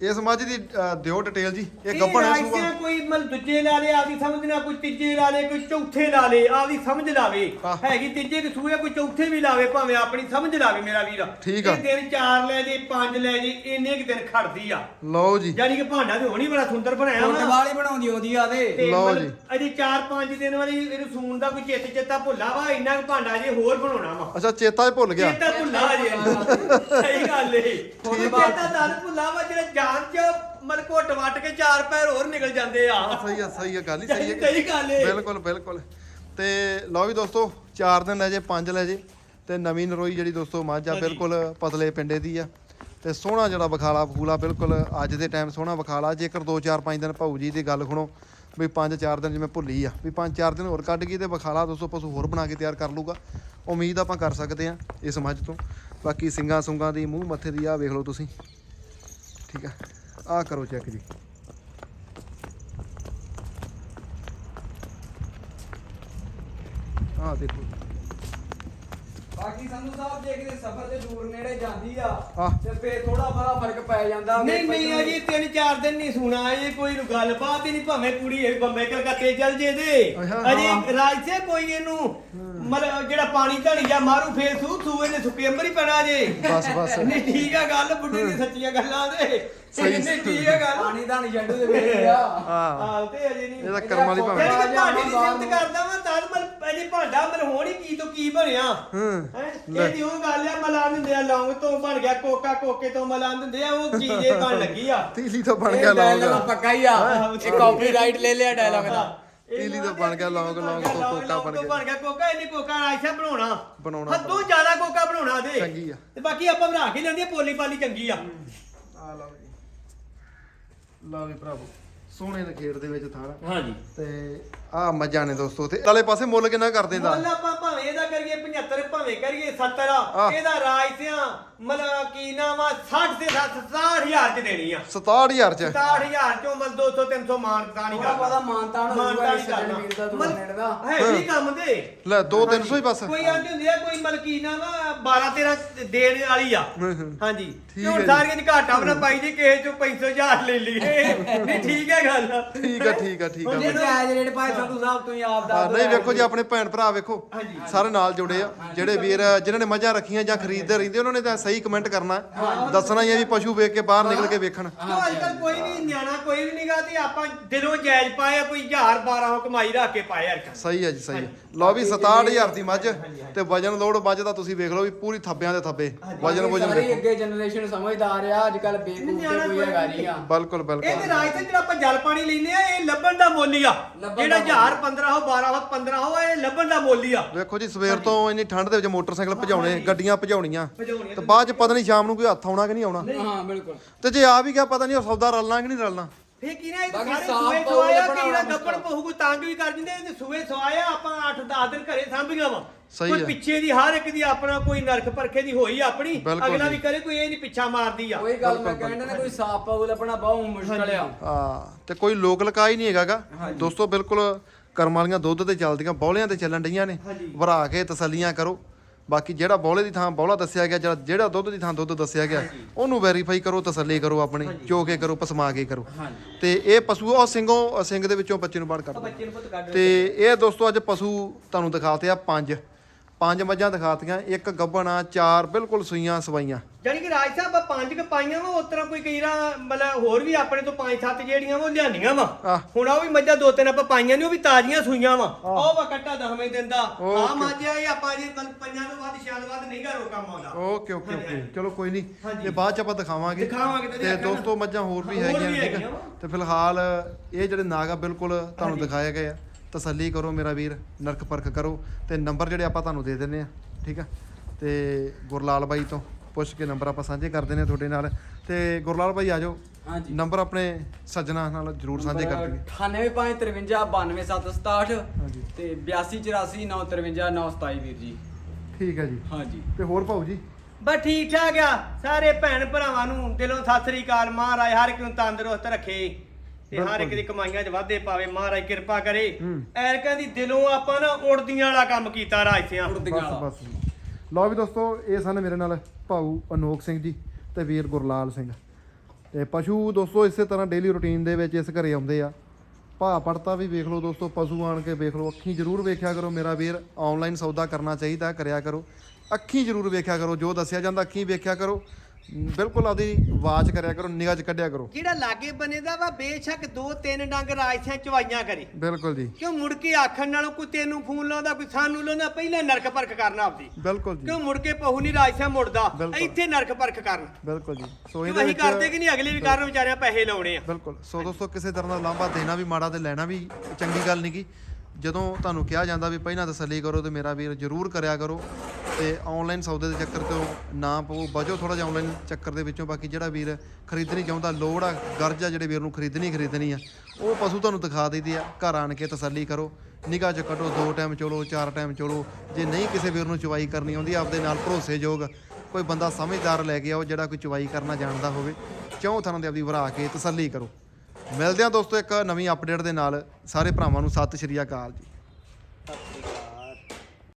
ਇਸ ਮੱਝ ਦੀ ਅ, ਦਿਓ ਡਿਟੇਲ ਜੀ। ਇਹ ਗੱਬਣ ਹੈ ਰਾਈਸਿਆਂ ਸੂਆ ਕੋਈ ਮਲ ਦੂਜੇ ਲਾ ਲੇ ਆਪਦੀ ਸਮਝ ਨਾ ਕੋਈ ਤੀਜੇ ਲਾ ਲੇ ਕੋਈ ਚੌਥੇ ਲਾ ਲੇ ਆਪਦੀ ਸਮਝ ਲਾਵੇ। ਹਾਂ। ਹੈਗੀ ਤੀਜੇ ਕਿ ਸੂਏ ਕੋਈ ਚੌਥੇ ਵੀ ਲਾਵੇ ਭਾਵੇਂ ਆਪਣੀ ਸਮਝ ਲਾਵੇ ਮੇਰਾ ਵੀਰ। ਠੀਕ ਆ। ਇਹ ਦਿਨ ਚਾਰ ਲੈ ਜੇ ਪੰਜ ਲੈ ਜੇ ਇੰਨੇ ਕਿ ਦਿਨ ਖੜਦੀ ਆ। ਲਓ ਜੀ। ਯਾਨੀ ਕਿ ਭਾਂਡਾ ਤੇ ਹੋਣੀ ਬੜਾ ਸੁੰਦਰ ਬਣਾਇਆ ਵਾ। ਵਾਲੀ ਬਣਾਉਂਦੀ ਉਹਦੀ ਆ ਤੇ। ਲਓ ਮਤਲਬ ਜੀ। ਅਜੇ 4-5 ਦਿਨ ਵਾਲੀ ਇਹਨੂੰ ਸੂਣ ਦਾ ਕੋਈ ਚਿੱਤ ਚੇਤਾ ਭੁੱਲਾ ਵਾ ਇੰਨਾ ਕੁ ਭਾਂਡਾ ਜੇ ਹੋਰ ਬਣਾਉਣਾ ਵਾ। ਅੱਛਾ ਚੇਤਾ ਹੀ ਭੁੱਲ ਗਿਆ। ਚੇਤਾ ਭੁੱਲਾ ਜੇ। ਸਹੀ ਗੱਲ ਏ। ਚੇਤਾ ਤਾਂ ਭੁੱਲਾ ਵਾ ਜਿਹੜਾ ਜਾਨ ਚ ਮਨ ਘੁੱਟ ਵੱਟ ਕੇ ਚਾਰ ਪੈਰ ਹੋਰ ਨਿਕਲ ਜਾਂਦੇ ਆ। ਸਹੀ ਆ ਸਹੀ ਆ ਗੱਲ ਹੀ ਸਹੀ ਹੈ ਸਹੀ ਗੱਲ ਏ। ਬਿਲਕੁਲ ਬਿਲਕੁਲ। ਤੇ ਲਓ ਵੀ ਦੋਸਤੋ 4 ਦਿਨ ਲੈ ਜੇ 5 ਲੈ ਜੇ ਤੇ ਨਵੀਂ ਨਰੋਈ ਜਿਹੜੀ ਦੋਸਤੋ ਮੱਝ ਆ। ਬਿਲਕੁਲ ਪਤਲੇ ਪਿੰਡੇ ਦੀ ਆ। ਤੇ ਸੋਹਣਾ ਜਿਹੜਾ ਬਖਾਲਾ ਫੂਲਾ ਬਿਲਕੁਲ ਅੱਜ ਦੇ ਟਾਈਮ ਸੋਹਣਾ ਬਖਾਲਾ ਜੇਕਰ 2-4 5 ਦਿਨ ਭਾਊ ਜੀ ਦੀ ਗੱਲ ਸੁਣੋ ਵੀ 5-4 ਦਿਨ ਜਿਵੇਂ ਭੁੱਲੀ ਆ ਵੀ 5-4 ਦਿਨ ਹੋਰ ਕੱਢ ਗਈ ਤੇ ਬਖਾਲਾ ਦੋਸਤੋ ਪਸ਼ੂ ਹੋਰ ਬਣਾ ਕੇ ਤਿਆਰ ਕਰ ਲੂਗਾ। ਉਮੀਦ ਆਪਾਂ ਕਰ ਸਕਦੇ ਆ ਇਸ ਮੱਝ ਤੋਂ। ਬਾਕੀ ਸਿੰਗਾਂ ਸੁੰਗਾਂ ਦੀ ਮੂੰਹ ਮੱਥੇ ਦੀ ਆ ਵੇਖ ਲਓ ਤੁਸੀਂ। ਠੀਕ ਆ। ਆ ਕਰੋ ਚੈੱਕ ਜੀ। ਆ ਦੇਖੋ। ਬਾਕੀ ਸੰਧੂ ਸਾਹਿਬ ਜੇ ਕਿਤੇ ਸਫ਼ਰ ਤੇ ਦੂਰ ਨੇੜੇ ਜਾਂਦੀ ਆ ਆਹ। ਤੇ ਫੇਰ ਥੋੜਾ ਬੜਾ ਫ਼ਰਕ ਪੈ ਜਾਂਦਾ। ਨਹੀਂ ਨਹੀਂ ਅਜੇ ਤਿੰਨ ਚਾਰ ਦਿਨ ਨਹੀਂ ਸੁਣਾ ਇਹ ਕੋਈ ਗੱਲਬਾਤ ਹੀ ਨਹੀਂ ਭਾਵੇਂ ਕੁੜੀ ਇਹ ਬੰਬੇ ਕਲਕੱਤੇ ਚੱਲ ਜੇ ਦੇ ਅੱਛਾ। ਅਜੇ ਰਾਜ ਸੇ ਕੋਈ ਇਹਨੂੰ ਮਤਲਬ ਜਿਹੜਾ ਪਾਣੀ ਧਣੀ ਜਾਂ ਮਾਰੂ ਫੇਰ ਸੂ ਸੂਏ ਨੇ ਸੁੱਕੇ ਅੰਬਰ ਹੀ ਪੈਣਾ ਜੇ। ਬਸ ਬਸ। ਨਹੀਂ ਠੀਕ ਆ ਗੱਲ ਬੁੱਢੇ ਦੀ ਸੱਚੀਆਂ ਗੱਲਾਂ ਦੇ ਸਹੀ- ਨਹੀਂ ਠੀਕ ਆ ਗੱਲ। ਪਾਣੀ ਧਾਣੀ ਜੰਡੂ ਦੇ ਵੇਚ ਆ। ਹਾਂ। ਤੇ ਅਜੇ ਨਹੀਂ। ਇਹਦਾ ਕਰਮ ਵਾਲੀ ਭਾਵੇਂ ਜਿਹੜੀ ਕਿ ਭਾਂਡੇ ਦੀ ਸਿਫਤ ਕਰਦਾ ਵਾਂ ਤਾਂ ਮਲ ਅਜੇ ਭਾਂਡਾ ਮਲ ਹੋਣੀ ਕੀ ਤੋਂ ਕੀ ਬਣਿਆ। ਹੂੰ। ਹੈਂ? ਇਹ ਦੀ ਉਹ ਗੱਲ ਆ ਮਲਾ ਦਿੰਦੇ ਆ ਲੌਂਗ ਤੋਂ ਬਣ ਗਿਆ ਕੋਕਾ ਕੋਕੇ ਤੋਂ ਮਲਾ ਦਿੰਦੇ ਆ ਉਹ ਚੀਜ਼ ਇਹ ਬਣ ਲੱਗੀ ਆ। ਤੀਲੀ ਤੋਂ ਬਣ ਇਹ ਗਿਆ ਲੌਂਗ। ਪੱਕਾ ਹੀ ਆ। ਇਹ ਕਾਪੀਰਾਈਟ ਲੈ ਲਿਆ ਡਾਇਲੌਗ ਦਾ। ਤੀਲੀ ਤੋਂ ਬਣ ਗਿਆ ਲੌਂਗ, ਲੌਂਗ ਤੋਂ ਕੋਕਾ ਬਣ ਗਿਆ। ਬਣ ਗਿਆ। ਕੋਕਾ ਇਹਨੇ ਕੋਕਾ ਰਾਇਸ਼ਾ ਬਣਾਉਣਾ। ਬਣਾਉਣਾ ਹੱਦੋਂ ਜ਼ਿਆਦਾ ਕੋਕਾ ਬਣਾਉਣਾ ਦੇ ਚੰਗੀ ਆ। ਤੇ ਬਾਕੀ ਆਪਾਂ ਬਣਾ ਕੇ ਜਾਂਦੇ ਆ ਪੋਲੀ ਪਾਲੀ ਚੰਗੀ ਆ। ਆ ਲਓ ਜੀ। ਲਓ ਵੀ ਭਰਾਵੋ। ਸੋਹਣੇ ਦੇ ਖੇਡ ਦੇ ਵਿੱਚ ਥਾਣਾ ਹਾਂਜੀ। ਤੇ ਆ ਮੱਝਾਂ ਨੇ ਦੋਸਤੋ ਤੇ ਵਾਲੇ ਪਾਸੇ ਮੁੱਲ ਕਿੰਨਾ ਕਰ ਦਿੰਦਾ? ਮੁੱਲ ਆਪਾਂ ਭਾਵੇਂ ਇਹਦਾ ਕਰੀਏ 75 ਭਾਵੇਂ ਕਰੀਏ 70 ਆਹ। ਇਹਦਾ ਰਾਜ ਸਿਆਂ ਮਤਲਬ ਕੀ ਨਾਮ ਆ? 60 ਤੇ 60000 ਚ ਦੇਣੀ ਆ। 67000 ਚ? 60000 ਚੋਂ ਮਲ 200 300 ਮਾਨ ਤਾਂ ਨਹੀਂ ਥੋੜਾ ਬਹੁਤਾ ਮਾਨਤਾਨ ਹੋ ਮਾਨਤਾਨ ਜਾਊਗਾ ਨਹੀਂ ਇਸ ਸੱਜਣ ਵੀਰ ਦਾ ਦਾ। ਹੈ। ਕੰਮ ਦੇ। ਲੈ 2-300 ਹੀ ਬਸ। ਕੋਈ ਆਂਦੇ ਹੁੰਦੇ ਆ ਕੋਈ ਮਲ ਕੀ ਨਾਮ ਆ? 12 13 ਦੇਣ ਵਾਲੀ ਆ। ਹਾਂਜੀ। ਹੁਣ। ਸਾਰੀਆਂ ਦੀ ਘਾਟਾ ਬਣਾ ਪਾਈ ਜੀ ਕਿਸੇ ਚੋਂ 500000 ਲੈ ਲਈਏ। ਨਹੀਂ ਠੀਕ ਹੈ ਗੱਲ। ਠੀਕ ਆ ਠੀਕ ਆ ਠੀਕ ਆ। ਜੇ ਜਾਇਜ਼ ਰੇਟ ਪਾਏ ਸੰਧੂ ਸਾਹਿਬ ਤੁਸੀਂ ਆਪ ਹਾਂ, ਦਿਓ ਨਹੀਂ ਵੇਖੋ ਜੀ ਆਪਣੇ ਭੈਣ ਭਰਾ ਵੇਖੋ। ਸਾਰੇ ਨਾਲ ਜੁੜੇ ਆ। ਜਿਹੜੇ ਵੀਰ ਜਿਨ੍ਹਾਂ ਨੇ ਮੱਝਾਂ ਰੱਖੀਆਂ ਜਾਂ ਖਰੀਦਦੇ ਰਹਿੰਦੇ ਉਹਨਾਂ ਨੇ ਤਾਂ ਸਹੀ ਕਮੈਂਟ ਕਰਨਾ। ਹੈ। ਦੱਸਣਾ ਹੀ ਹੈ ਵੀ ਪਸ਼ੂ ਵੇਖ ਕੇ ਬਾਹਰ ਨਿਕਲ ਕੇ ਵੇਖਣ। ਕਿਉਂ ਅੱਜ ਕੱਲ ਕੋਈ ਵੀ ਨਿਆਣਾ ਕੋਈ ਵੀ ਨਹੀਂਗਾ ਤੇ ਆਪਾਂ ਦਿਲੋਂ ਜਾਇਜ਼ ਪਾਇਆ ਕੋਈ 1000 1200 ਕਮਾਈ ਰੱਖ ਕੇ ਪਾਇਆ ਯਾਰ ਸਹੀ ਹੈ ਜੀ ਸਹੀ ਹੈ ਲਓ ਵੀ 67000 ਦੀ ਮੱਝ ਤੇ ਵਜਨ ਲੋਡ ਮੱਝ ਦਾ ਤੁਸੀਂ ਵੇਖ ਲਓ ਵੀ ਪੂਰੀ ਥੱਬਿਆਂ ਦੇ ਥੱਬੇ। ਵਜਨ ਵਜਨ ਸਾਰੀ ਵੇਖੋ। ਅੱਗੇ ਜਨਰੇਸ਼ਨ ਸਮਝਦਾਰ ਆ ਅੱਜ ਕੱਲ ਬੇਕੂਫ ਤੇ ਕੋਈ ਹੈਗਾ ਨਹੀਂ। ਆ। ਬਿਲਕੁਲ ਇਹ ਬਿਲਕੁਲ। ਤੇ ਰਾਜ ਤੇ ਜਿਹੜਾ ਆਪਾਂ ਜਲ ਪਾਣੀ ਲੈਨੇ ਆ ਇਹ ਲੱਭਣ ਦਾ ਮੁੱਲ ਹੀ ਆ। ਲੱਭਣ ਜਿਹੜਾ ਦਾ 1000 1500 1200 1500 ਇਹ ਲੱਭਣ ਦਾ ਮੁੱਲ ਹੀ ਆ। ਵੇਖੋ ਜੀ ਸਵੇਰ ਤੋਂ ਇੰਨੀ ਠੰਡ ਦੇ ਵਿੱਚ ਮੋਟਰਸਾਈਕਲ ਭਜਾਉਣੇ ਗੱਡੀਆਂ ਭਜਾਉਣੀਆਂ। ਭਜਾਉਣੀਆਂ ਤੇ ਬਾਅਦ ਚ ਪਤਾ ਨਹੀਂ ਸ਼ਾਮ ਨੂੰ ਕੋਈ ਹੱਥ ਆਉਣਾ ਕਿ ਨਹੀਂ ਆਉਣਾ। ਹਾਂ ਬਿਲਕੁਲ। ਤੇ ਜੇ ਆ ਵੀ ਗਿਆ ਪਤਾ ਨਹੀਂ ਉਹ ਸੌਦਾ ਰਲਣਾ ਕਿ ਨਹੀਂ ਰਲਣਾ। ਫੇ ਕੀ ਨਾ ਇਹ ਤਾਂ ਬਾਕੀ ਸਾਰੇ ਸਾਫ਼ ਸੂਏ ਪਾਊ ਸਵਾਇਆ ਲੱਭਣਾ ਕੀ ਨਾ ਮੁਸ਼ਕਲ। ਗੱਪਣ ਪਹੂ ਕੋਈ ਤੰਗ ਵੀ ਕਰ ਦਿੰਦੇ? ਤੇ ਸੂਏ ਸਵਾਇਆ ਆਪਾਂ 8 10 ਦਿਨ ਘਰੇ ਸਾਂਭੀਆਂ ਵਾ। ਸਹੀ ਕੋਈ ਹੈ। ਪਿੱਛੇ ਦੀ ਹਰ ਇੱਕ ਦੀ ਆਪਣਾ ਕੋਈ ਨਰਕ ਪਰਖੇ ਦੀ ਹੋਈ ਆਪਣੀ ਬਿਲਕੁਲ ਅਗਲਾ ਜੀ। ਵੀ ਕਰੇ ਕੋਈ ਇਹ ਨਹੀਂ ਪਿੱਛਾ ਮਾਰਦੀ ਆ। ਕੋਈ ਗੱਲ ਮੈਂ ਕਹਿੰਦਾ ਨਾ ਕੋਈ ਸਾਫ਼ ਪਾਉ ਲੱਭਣਾ ਬਹੁਤ ਮੁਸ਼ਕਲ ਆ। ਆ ਤੇ ਕੋਈ ਲੋਕ ਲਕਾ ਹੀ ਨਹੀਂ ਹੈਗਾਗਾ ਦੋਸਤੋ ਬਿਲਕੁਲ ਕਰਮ ਵਾਲੀਆਂ ਦੁੱਧ ਤੇ ਚੱਲਦੀਆਂ ਬੌਲਿਆਂ ਤੇ ਚੱਲਣ ਡਈਆਂ ਨੇ। ਹਾਂਜੀ। ਭਰਾ ਕੇ ਤਸੱਲੀਆਂ ਕਰੋ। ਬਾਕੀ ਜਿਹੜਾ ਬੌਲੇ ਦੀ ਥਾਂ ਬੌਲਾ ਦੱਸਿਆ ਗਿਆ ਜਿਹੜਾ ਜਿਹੜਾ ਦੁੱਧ ਦੀ ਥਾਂ ਦੁੱਧ ਦੱਸਿਆ ਗਿਆ ਉਹਨੂੰ ਵੈਰੀਫਾਈ ਕਰੋ ਤਸੱਲੀ ਕਰੋ ਆਪਣੀ ਚੋ ਕੇ ਕਰੋ ਪਸਮਾ ਕੇ ਕਰੋ। ਤੇ ਇਹ ਪਸ਼ੂ ਉਹ ਸਿੰਘੋਂ ਸਿੰਘ ਦੇ ਵਿੱਚੋਂ ਬੱਚੇ ਨੂੰ ਬਾਹਰ ਕੱਢ ਤੇ ਇਹ ਦੋਸਤੋ ਅੱਜ ਪਸ਼ੂ ਤੁਹਾਨੂੰ ਦਿਖਾਤੇ ਆ ਪੰਜ। ਪੰਜ ਮੱਝਾਂ ਦਿਖਾਤੀਆਂ ਇੱਕ ਗੱਭਣਾ ਚਾਰ ਬਿਲਕੁਲ ਸੂਈਆਂ ਸਵਾਈਆਂ। ਜਾਨੀ ਕਿ ਰਾਜ ਸਾਹਿਬ ਆ ਪੰਜ ਕ ਪਾਈਆਂ ਵਾ ਉਸ ਤਰ੍ਹਾਂ ਕੋਈ ਕਈ ਰਾਂ ਮਤਲਬ ਹੋਰ ਵੀ ਆਪਣੇ ਤੋਂ ਪੰਜ ਸੱਤ ਜਿਹੜੀਆਂ ਵਾ ਉਹ ਲਿਆਂਦੀਆਂ ਵਾ। ਆਹ। ਹੁਣ ਉਹ ਵੀ ਮੱਝਾਂ ਦੋ ਤਿੰਨ ਆਪਾਂ ਪਾਈਆਂ ਨੇ ਉਹ ਵੀ ਤਾਜ਼ੀਆਂ ਸੂਈਆਂ ਵਾ। ਉਹ ਵਾ ਕੱਟਾ ਦਸਵੇਂ ਦਿਨ ਦਾ। ਆ ਓਕੇ। ਮੱਝ ਇਹ ਆਪਾਂ ਜੇ ਮਤਲਬ ਪੰਜਾਂ ਤੋਂ ਵੱਧ ਛਾਲ ਵੱਧ ਨਹੀਂ ਗਾ ਰੋਕਾ ਆਉਂਦਾ ਓਕੇ ਓਕੇ ਓਕੇ ਚਲੋ ਕੋਈ ਨਹੀਂ ਹਾਂਜੀ। ਤੇ ਬਾਅਦ ਚ ਆਪਾਂ ਦਿਖਾਵਾਂਗੇ। ਦਿਖਾਵਾਂਗੇ ਤੇ ਤੇ ਦੇਖਣਾ। ਦੋਸਤੋ ਮੱਝਾਂ ਹੋਰ ਵੀ ਹੋਰ ਵੀ ਹੈਗੀਆਂ ਠੀਕ ਹੈਗੀਆਂ ਆ ਵਾ। ਤੇ ਫਿਲਹਾਲ ਇਹ ਜਿਹੜੇ ਨਾਗ ਆ ਬਿਲਕੁਲ ਤੁਹਾਨੂੰ ਦਿਖਾਏ ਗਏ ਆ। ਤਸੱਲੀ ਕਰੋ ਮੇਰਾ ਵੀਰ ਨਰਕ ਪਰਖ ਕਰੋ ਤੇ ਨੰਬਰ ਜਿਹੜੇ ਆਪਾਂ ਤੁਹਾਨੂੰ ਦੇ ਦਿੰਨੇ ਆ ਠੀਕ ਆ? ਤੇ ਗੁਰਲਾਲ ਬਾਈ ਤੋਂ ਪੁੱਛ ਕੇ ਨੰਬਰ ਆਪਾਂ ਸਾਂਝੇ ਕਰ ਦਿੰਨੇ ਆ ਤੁਹਾਡੇ ਨਾਲ। ਤੇ ਗੁਰਲਾਲ ਬਾਈ ਆ ਜਾਓ। ਹਾਂਜੀ। ਨੰਬਰ ਆਪਣੇ ਸੱਜਣਾ ਨਾਲ ਜਰੂਰ ਸਾਂਝੇ ਕਰ ਦਈਏ। 9853592967 ਹਾਂਜੀ। ਤੇ 8284953927 ਵੀਰ ਜੀ। ਠੀਕ ਹੈ ਜੀ। ਹਾਂਜੀ। ਤੇ ਹੋਰ ਭਾਊ ਜੀ? ਬਸ ਠੀਕ ਠਾਕ ਆ। ਸਾਰੇ ਭੈਣ ਭਰਾਵਾਂ ਨੂੰ ਦਿਲੋਂ ਸਤਿ ਸ੍ਰੀ ਅਕਾਲ। ਮਹਾਰਾਜ ਹਰ ਇੱਕ ਨੂੰ ਤੰਦਰੁਸਤ ਰੱਖੇ। ਤੇ ਹਰ ਇੱਕ ਦੀ ਕਮਾਈਆਂ 'ਚ ਵਾਧੇ ਪਾਵੇ ਮਹਾਰਾਜ ਕਿਰਪਾ ਕਰੇ। ਐਰਕਾਂ ਦੀ ਦਿਲੋਂ ਆਪਾਂ ਨਾ ਉੜਦੀਆਂ ਵਾਲਾ ਕੰਮ ਕੀਤਾ ਰਾਜਸਿਆਂ ਉੜਦੀਆਂ ਬਸ ਵਾਲਾ। ਬਸ। ਲਓ ਵੀ ਦੋਸਤੋ ਇਹ ਸਨ ਮੇਰੇ ਨਾਲ ਭਾਊ ਅਨੋਖ ਸਿੰਘ ਜੀ ਤੇ ਵੀਰ ਗੁਰਲਾਲ ਸਿੰਘ। ਤੇ ਪਸ਼ੂ ਦੋਸਤੋ ਇਸੇ ਤਰ੍ਹਾਂ ਡੇਲੀ ਰੁਟੀਨ ਦੇ ਵਿੱਚ ਇਸ ਘਰੇ ਆਉਂਦੇ ਆ। ਭਾ ਪੜਤਾ ਵੀ ਵੇਖ ਲਓ ਦੋਸਤੋ ਪਸ਼ੂ ਆਣ ਕੇ ਵੇਖ ਲਓ ਅੱਖੀਂ ਜ਼ਰੂਰ ਵੇਖਿਆ ਕਰੋ ਮੇਰਾ ਵੀਰ। ਆਨਲਾਈਨ ਸੌਦਾ ਕਰਨਾ ਚਾਹੀਦਾ ਕਰਿਆ ਕਰੋ। ਅੱਖੀਂ ਜ਼ਰੂਰ ਵੇਖਿਆ ਕਰੋ ਜੋ ਦੱਸਿਆ ਜਾਂਦਾ ਅੱਖੀਂ ਵੇਖਿਆ ਕਰੋ। ਬਿਲਕੁਲ ਆਦੀ ਆਵਾਜ਼ ਕਰਿਆ ਕਰੋ ਨਿਗਾਹ 'ਚ ਕੱਢਿਆ ਕਰੋ। ਜਿਹੜਾ ਲਾਗੇ ਬਨੇ ਦਾ ਵਾ ਬੇਸ਼ੱਕ ਦੋ ਤਿੰਨ ਡੰਗ ਰਾਜਸਿਆਂ ਚਵਾਈਆਂ ਕਰੇ। ਬਿਲਕੁਲ ਜੀ। ਕਿਉਂ ਮੁੜ ਕੇ ਆਖਣ ਨਾਲੋਂ ਕੋਈ ਤੈਨੂੰ ਫੋਨ ਲਾਉਂਦਾ ਕੋਈ ਸਾਨੂੰ ਲਾਉਂਦਾ ਪਹਿਲਾਂ ਨਰਕ ਪਰਖ ਕਰਨਾ ਆਪਦੀ। ਬਿਲਕੁਲ ਜੀ। ਕਿਉਂ ਮੁੜ ਕੇ ਪਹੂ ਨਹੀਂ ਰਾਜਸਿਆਂ ਮੁੜਦਾ। ਇੱਥੇ ਨਰਕ ਪਰਖ ਕਰਨ। ਬਿਲਕੁਲ ਜੀ। ਸੋ ਇਹਦੇ ਵਿੱਚ ਕਰਦੇ ਕਿ ਨਹੀਂ ਅਗਲੇ ਵੀ ਕਰਨ ਵਿਚਾਰਿਆਂ ਪੈਸੇ ਲਾਉਣੇ ਆ। ਬਿਲਕੁਲ। ਸੋ ਦੋਸਤੋ ਕਿਸੇ ਤਰ੍ਹਾਂ ਦਾ ਲਾਂਭਾ ਦੇਣਾ ਵੀ ਮਾੜਾ ਤੇ ਲੈਣਾ ਵੀ ਚੰਗੀ ਗੱਲ ਨਹੀਂ ਗੀ। ਜਦੋਂ ਤੁਹਾਨੂੰ ਕਿਹਾ ਜਾਂਦਾ ਵੀ ਪਹਿਲਾਂ ਤਸੱਲੀ ਕਰੋ ਤੇ ਮੇਰਾ ਵੀਰ ਜਰੂਰ ਕਰਿਆ ਕਰੋ ਤੇ ਆਨਲਾਈਨ ਸੌਦੇ ਦੇ ਚੱਕਰ ਤੋਂ ਨਾ ਪਵੋ ਬਚੋ ਥੋੜਾ ਜਿਹਾ ਆਨਲਾਈਨ ਚੱਕਰ ਦੇ ਵਿੱਚੋਂ। ਬਾਕੀ ਜਿਹੜਾ ਵੀਰ ਖਰੀਦਣੀ ਚਾਹੁੰਦਾ, ਲੋੜ ਆ, ਗਰਜ ਆ ਜਿਹੜੇ ਵੀਰ ਨੂੰ ਖਰੀਦਣੀ ਖਰੀਦਣੀ ਆ। ਉਹ ਪਸ਼ੂ ਤੁਹਾਨੂੰ ਦਿਖਾ ਦਈਦੀ ਆ। ਘਰ ਆਣ ਕੇ ਤਸੱਲੀ ਕਰੋ। ਨਿਗਾਹ ਚ ਕੱਢੋ। ਦੋ ਟਾਈਮ ਚਲੋ, ਚਾਰ ਟਾਈਮ ਚਲੋ। ਜੇ ਨਹੀਂ ਕਿਸੇ ਵੀਰ ਨੂੰ ਚਵਾਈ ਕਰਨੀ ਆਉਂਦੀ, ਆਪਦੇ ਨਾਲ ਭਰੋਸੇਯੋਗ ਕੋਈ ਬੰਦਾ ਸਮਝਦਾਰ ਲੈ ਕੇ ਆਓ, ਜਿਹੜਾ ਕੋਈ ਚਵਾਈ ਕਰਨਾ ਜਾਣਦਾ ਹੋਵੇ। ਚੌਂ ਥਾਂ ਦੇ ਆਪਦੀ ਵਰਾ ਕੇ ਤਸੱਲੀ ਕਰੋ। ਮਿਲਦੇ ਹਾਂ ਦੋਸਤੋ ਇੱਕ ਨਵੀਂ ਅਪਡੇਟ ਦੇ ਨਾਲ। ਸਾਰੇ ਭਰਾਵਾਂ ਨੂੰ ਸਤਿ ਸ਼੍ਰੀ ਅਕਾਲ ਜੀ।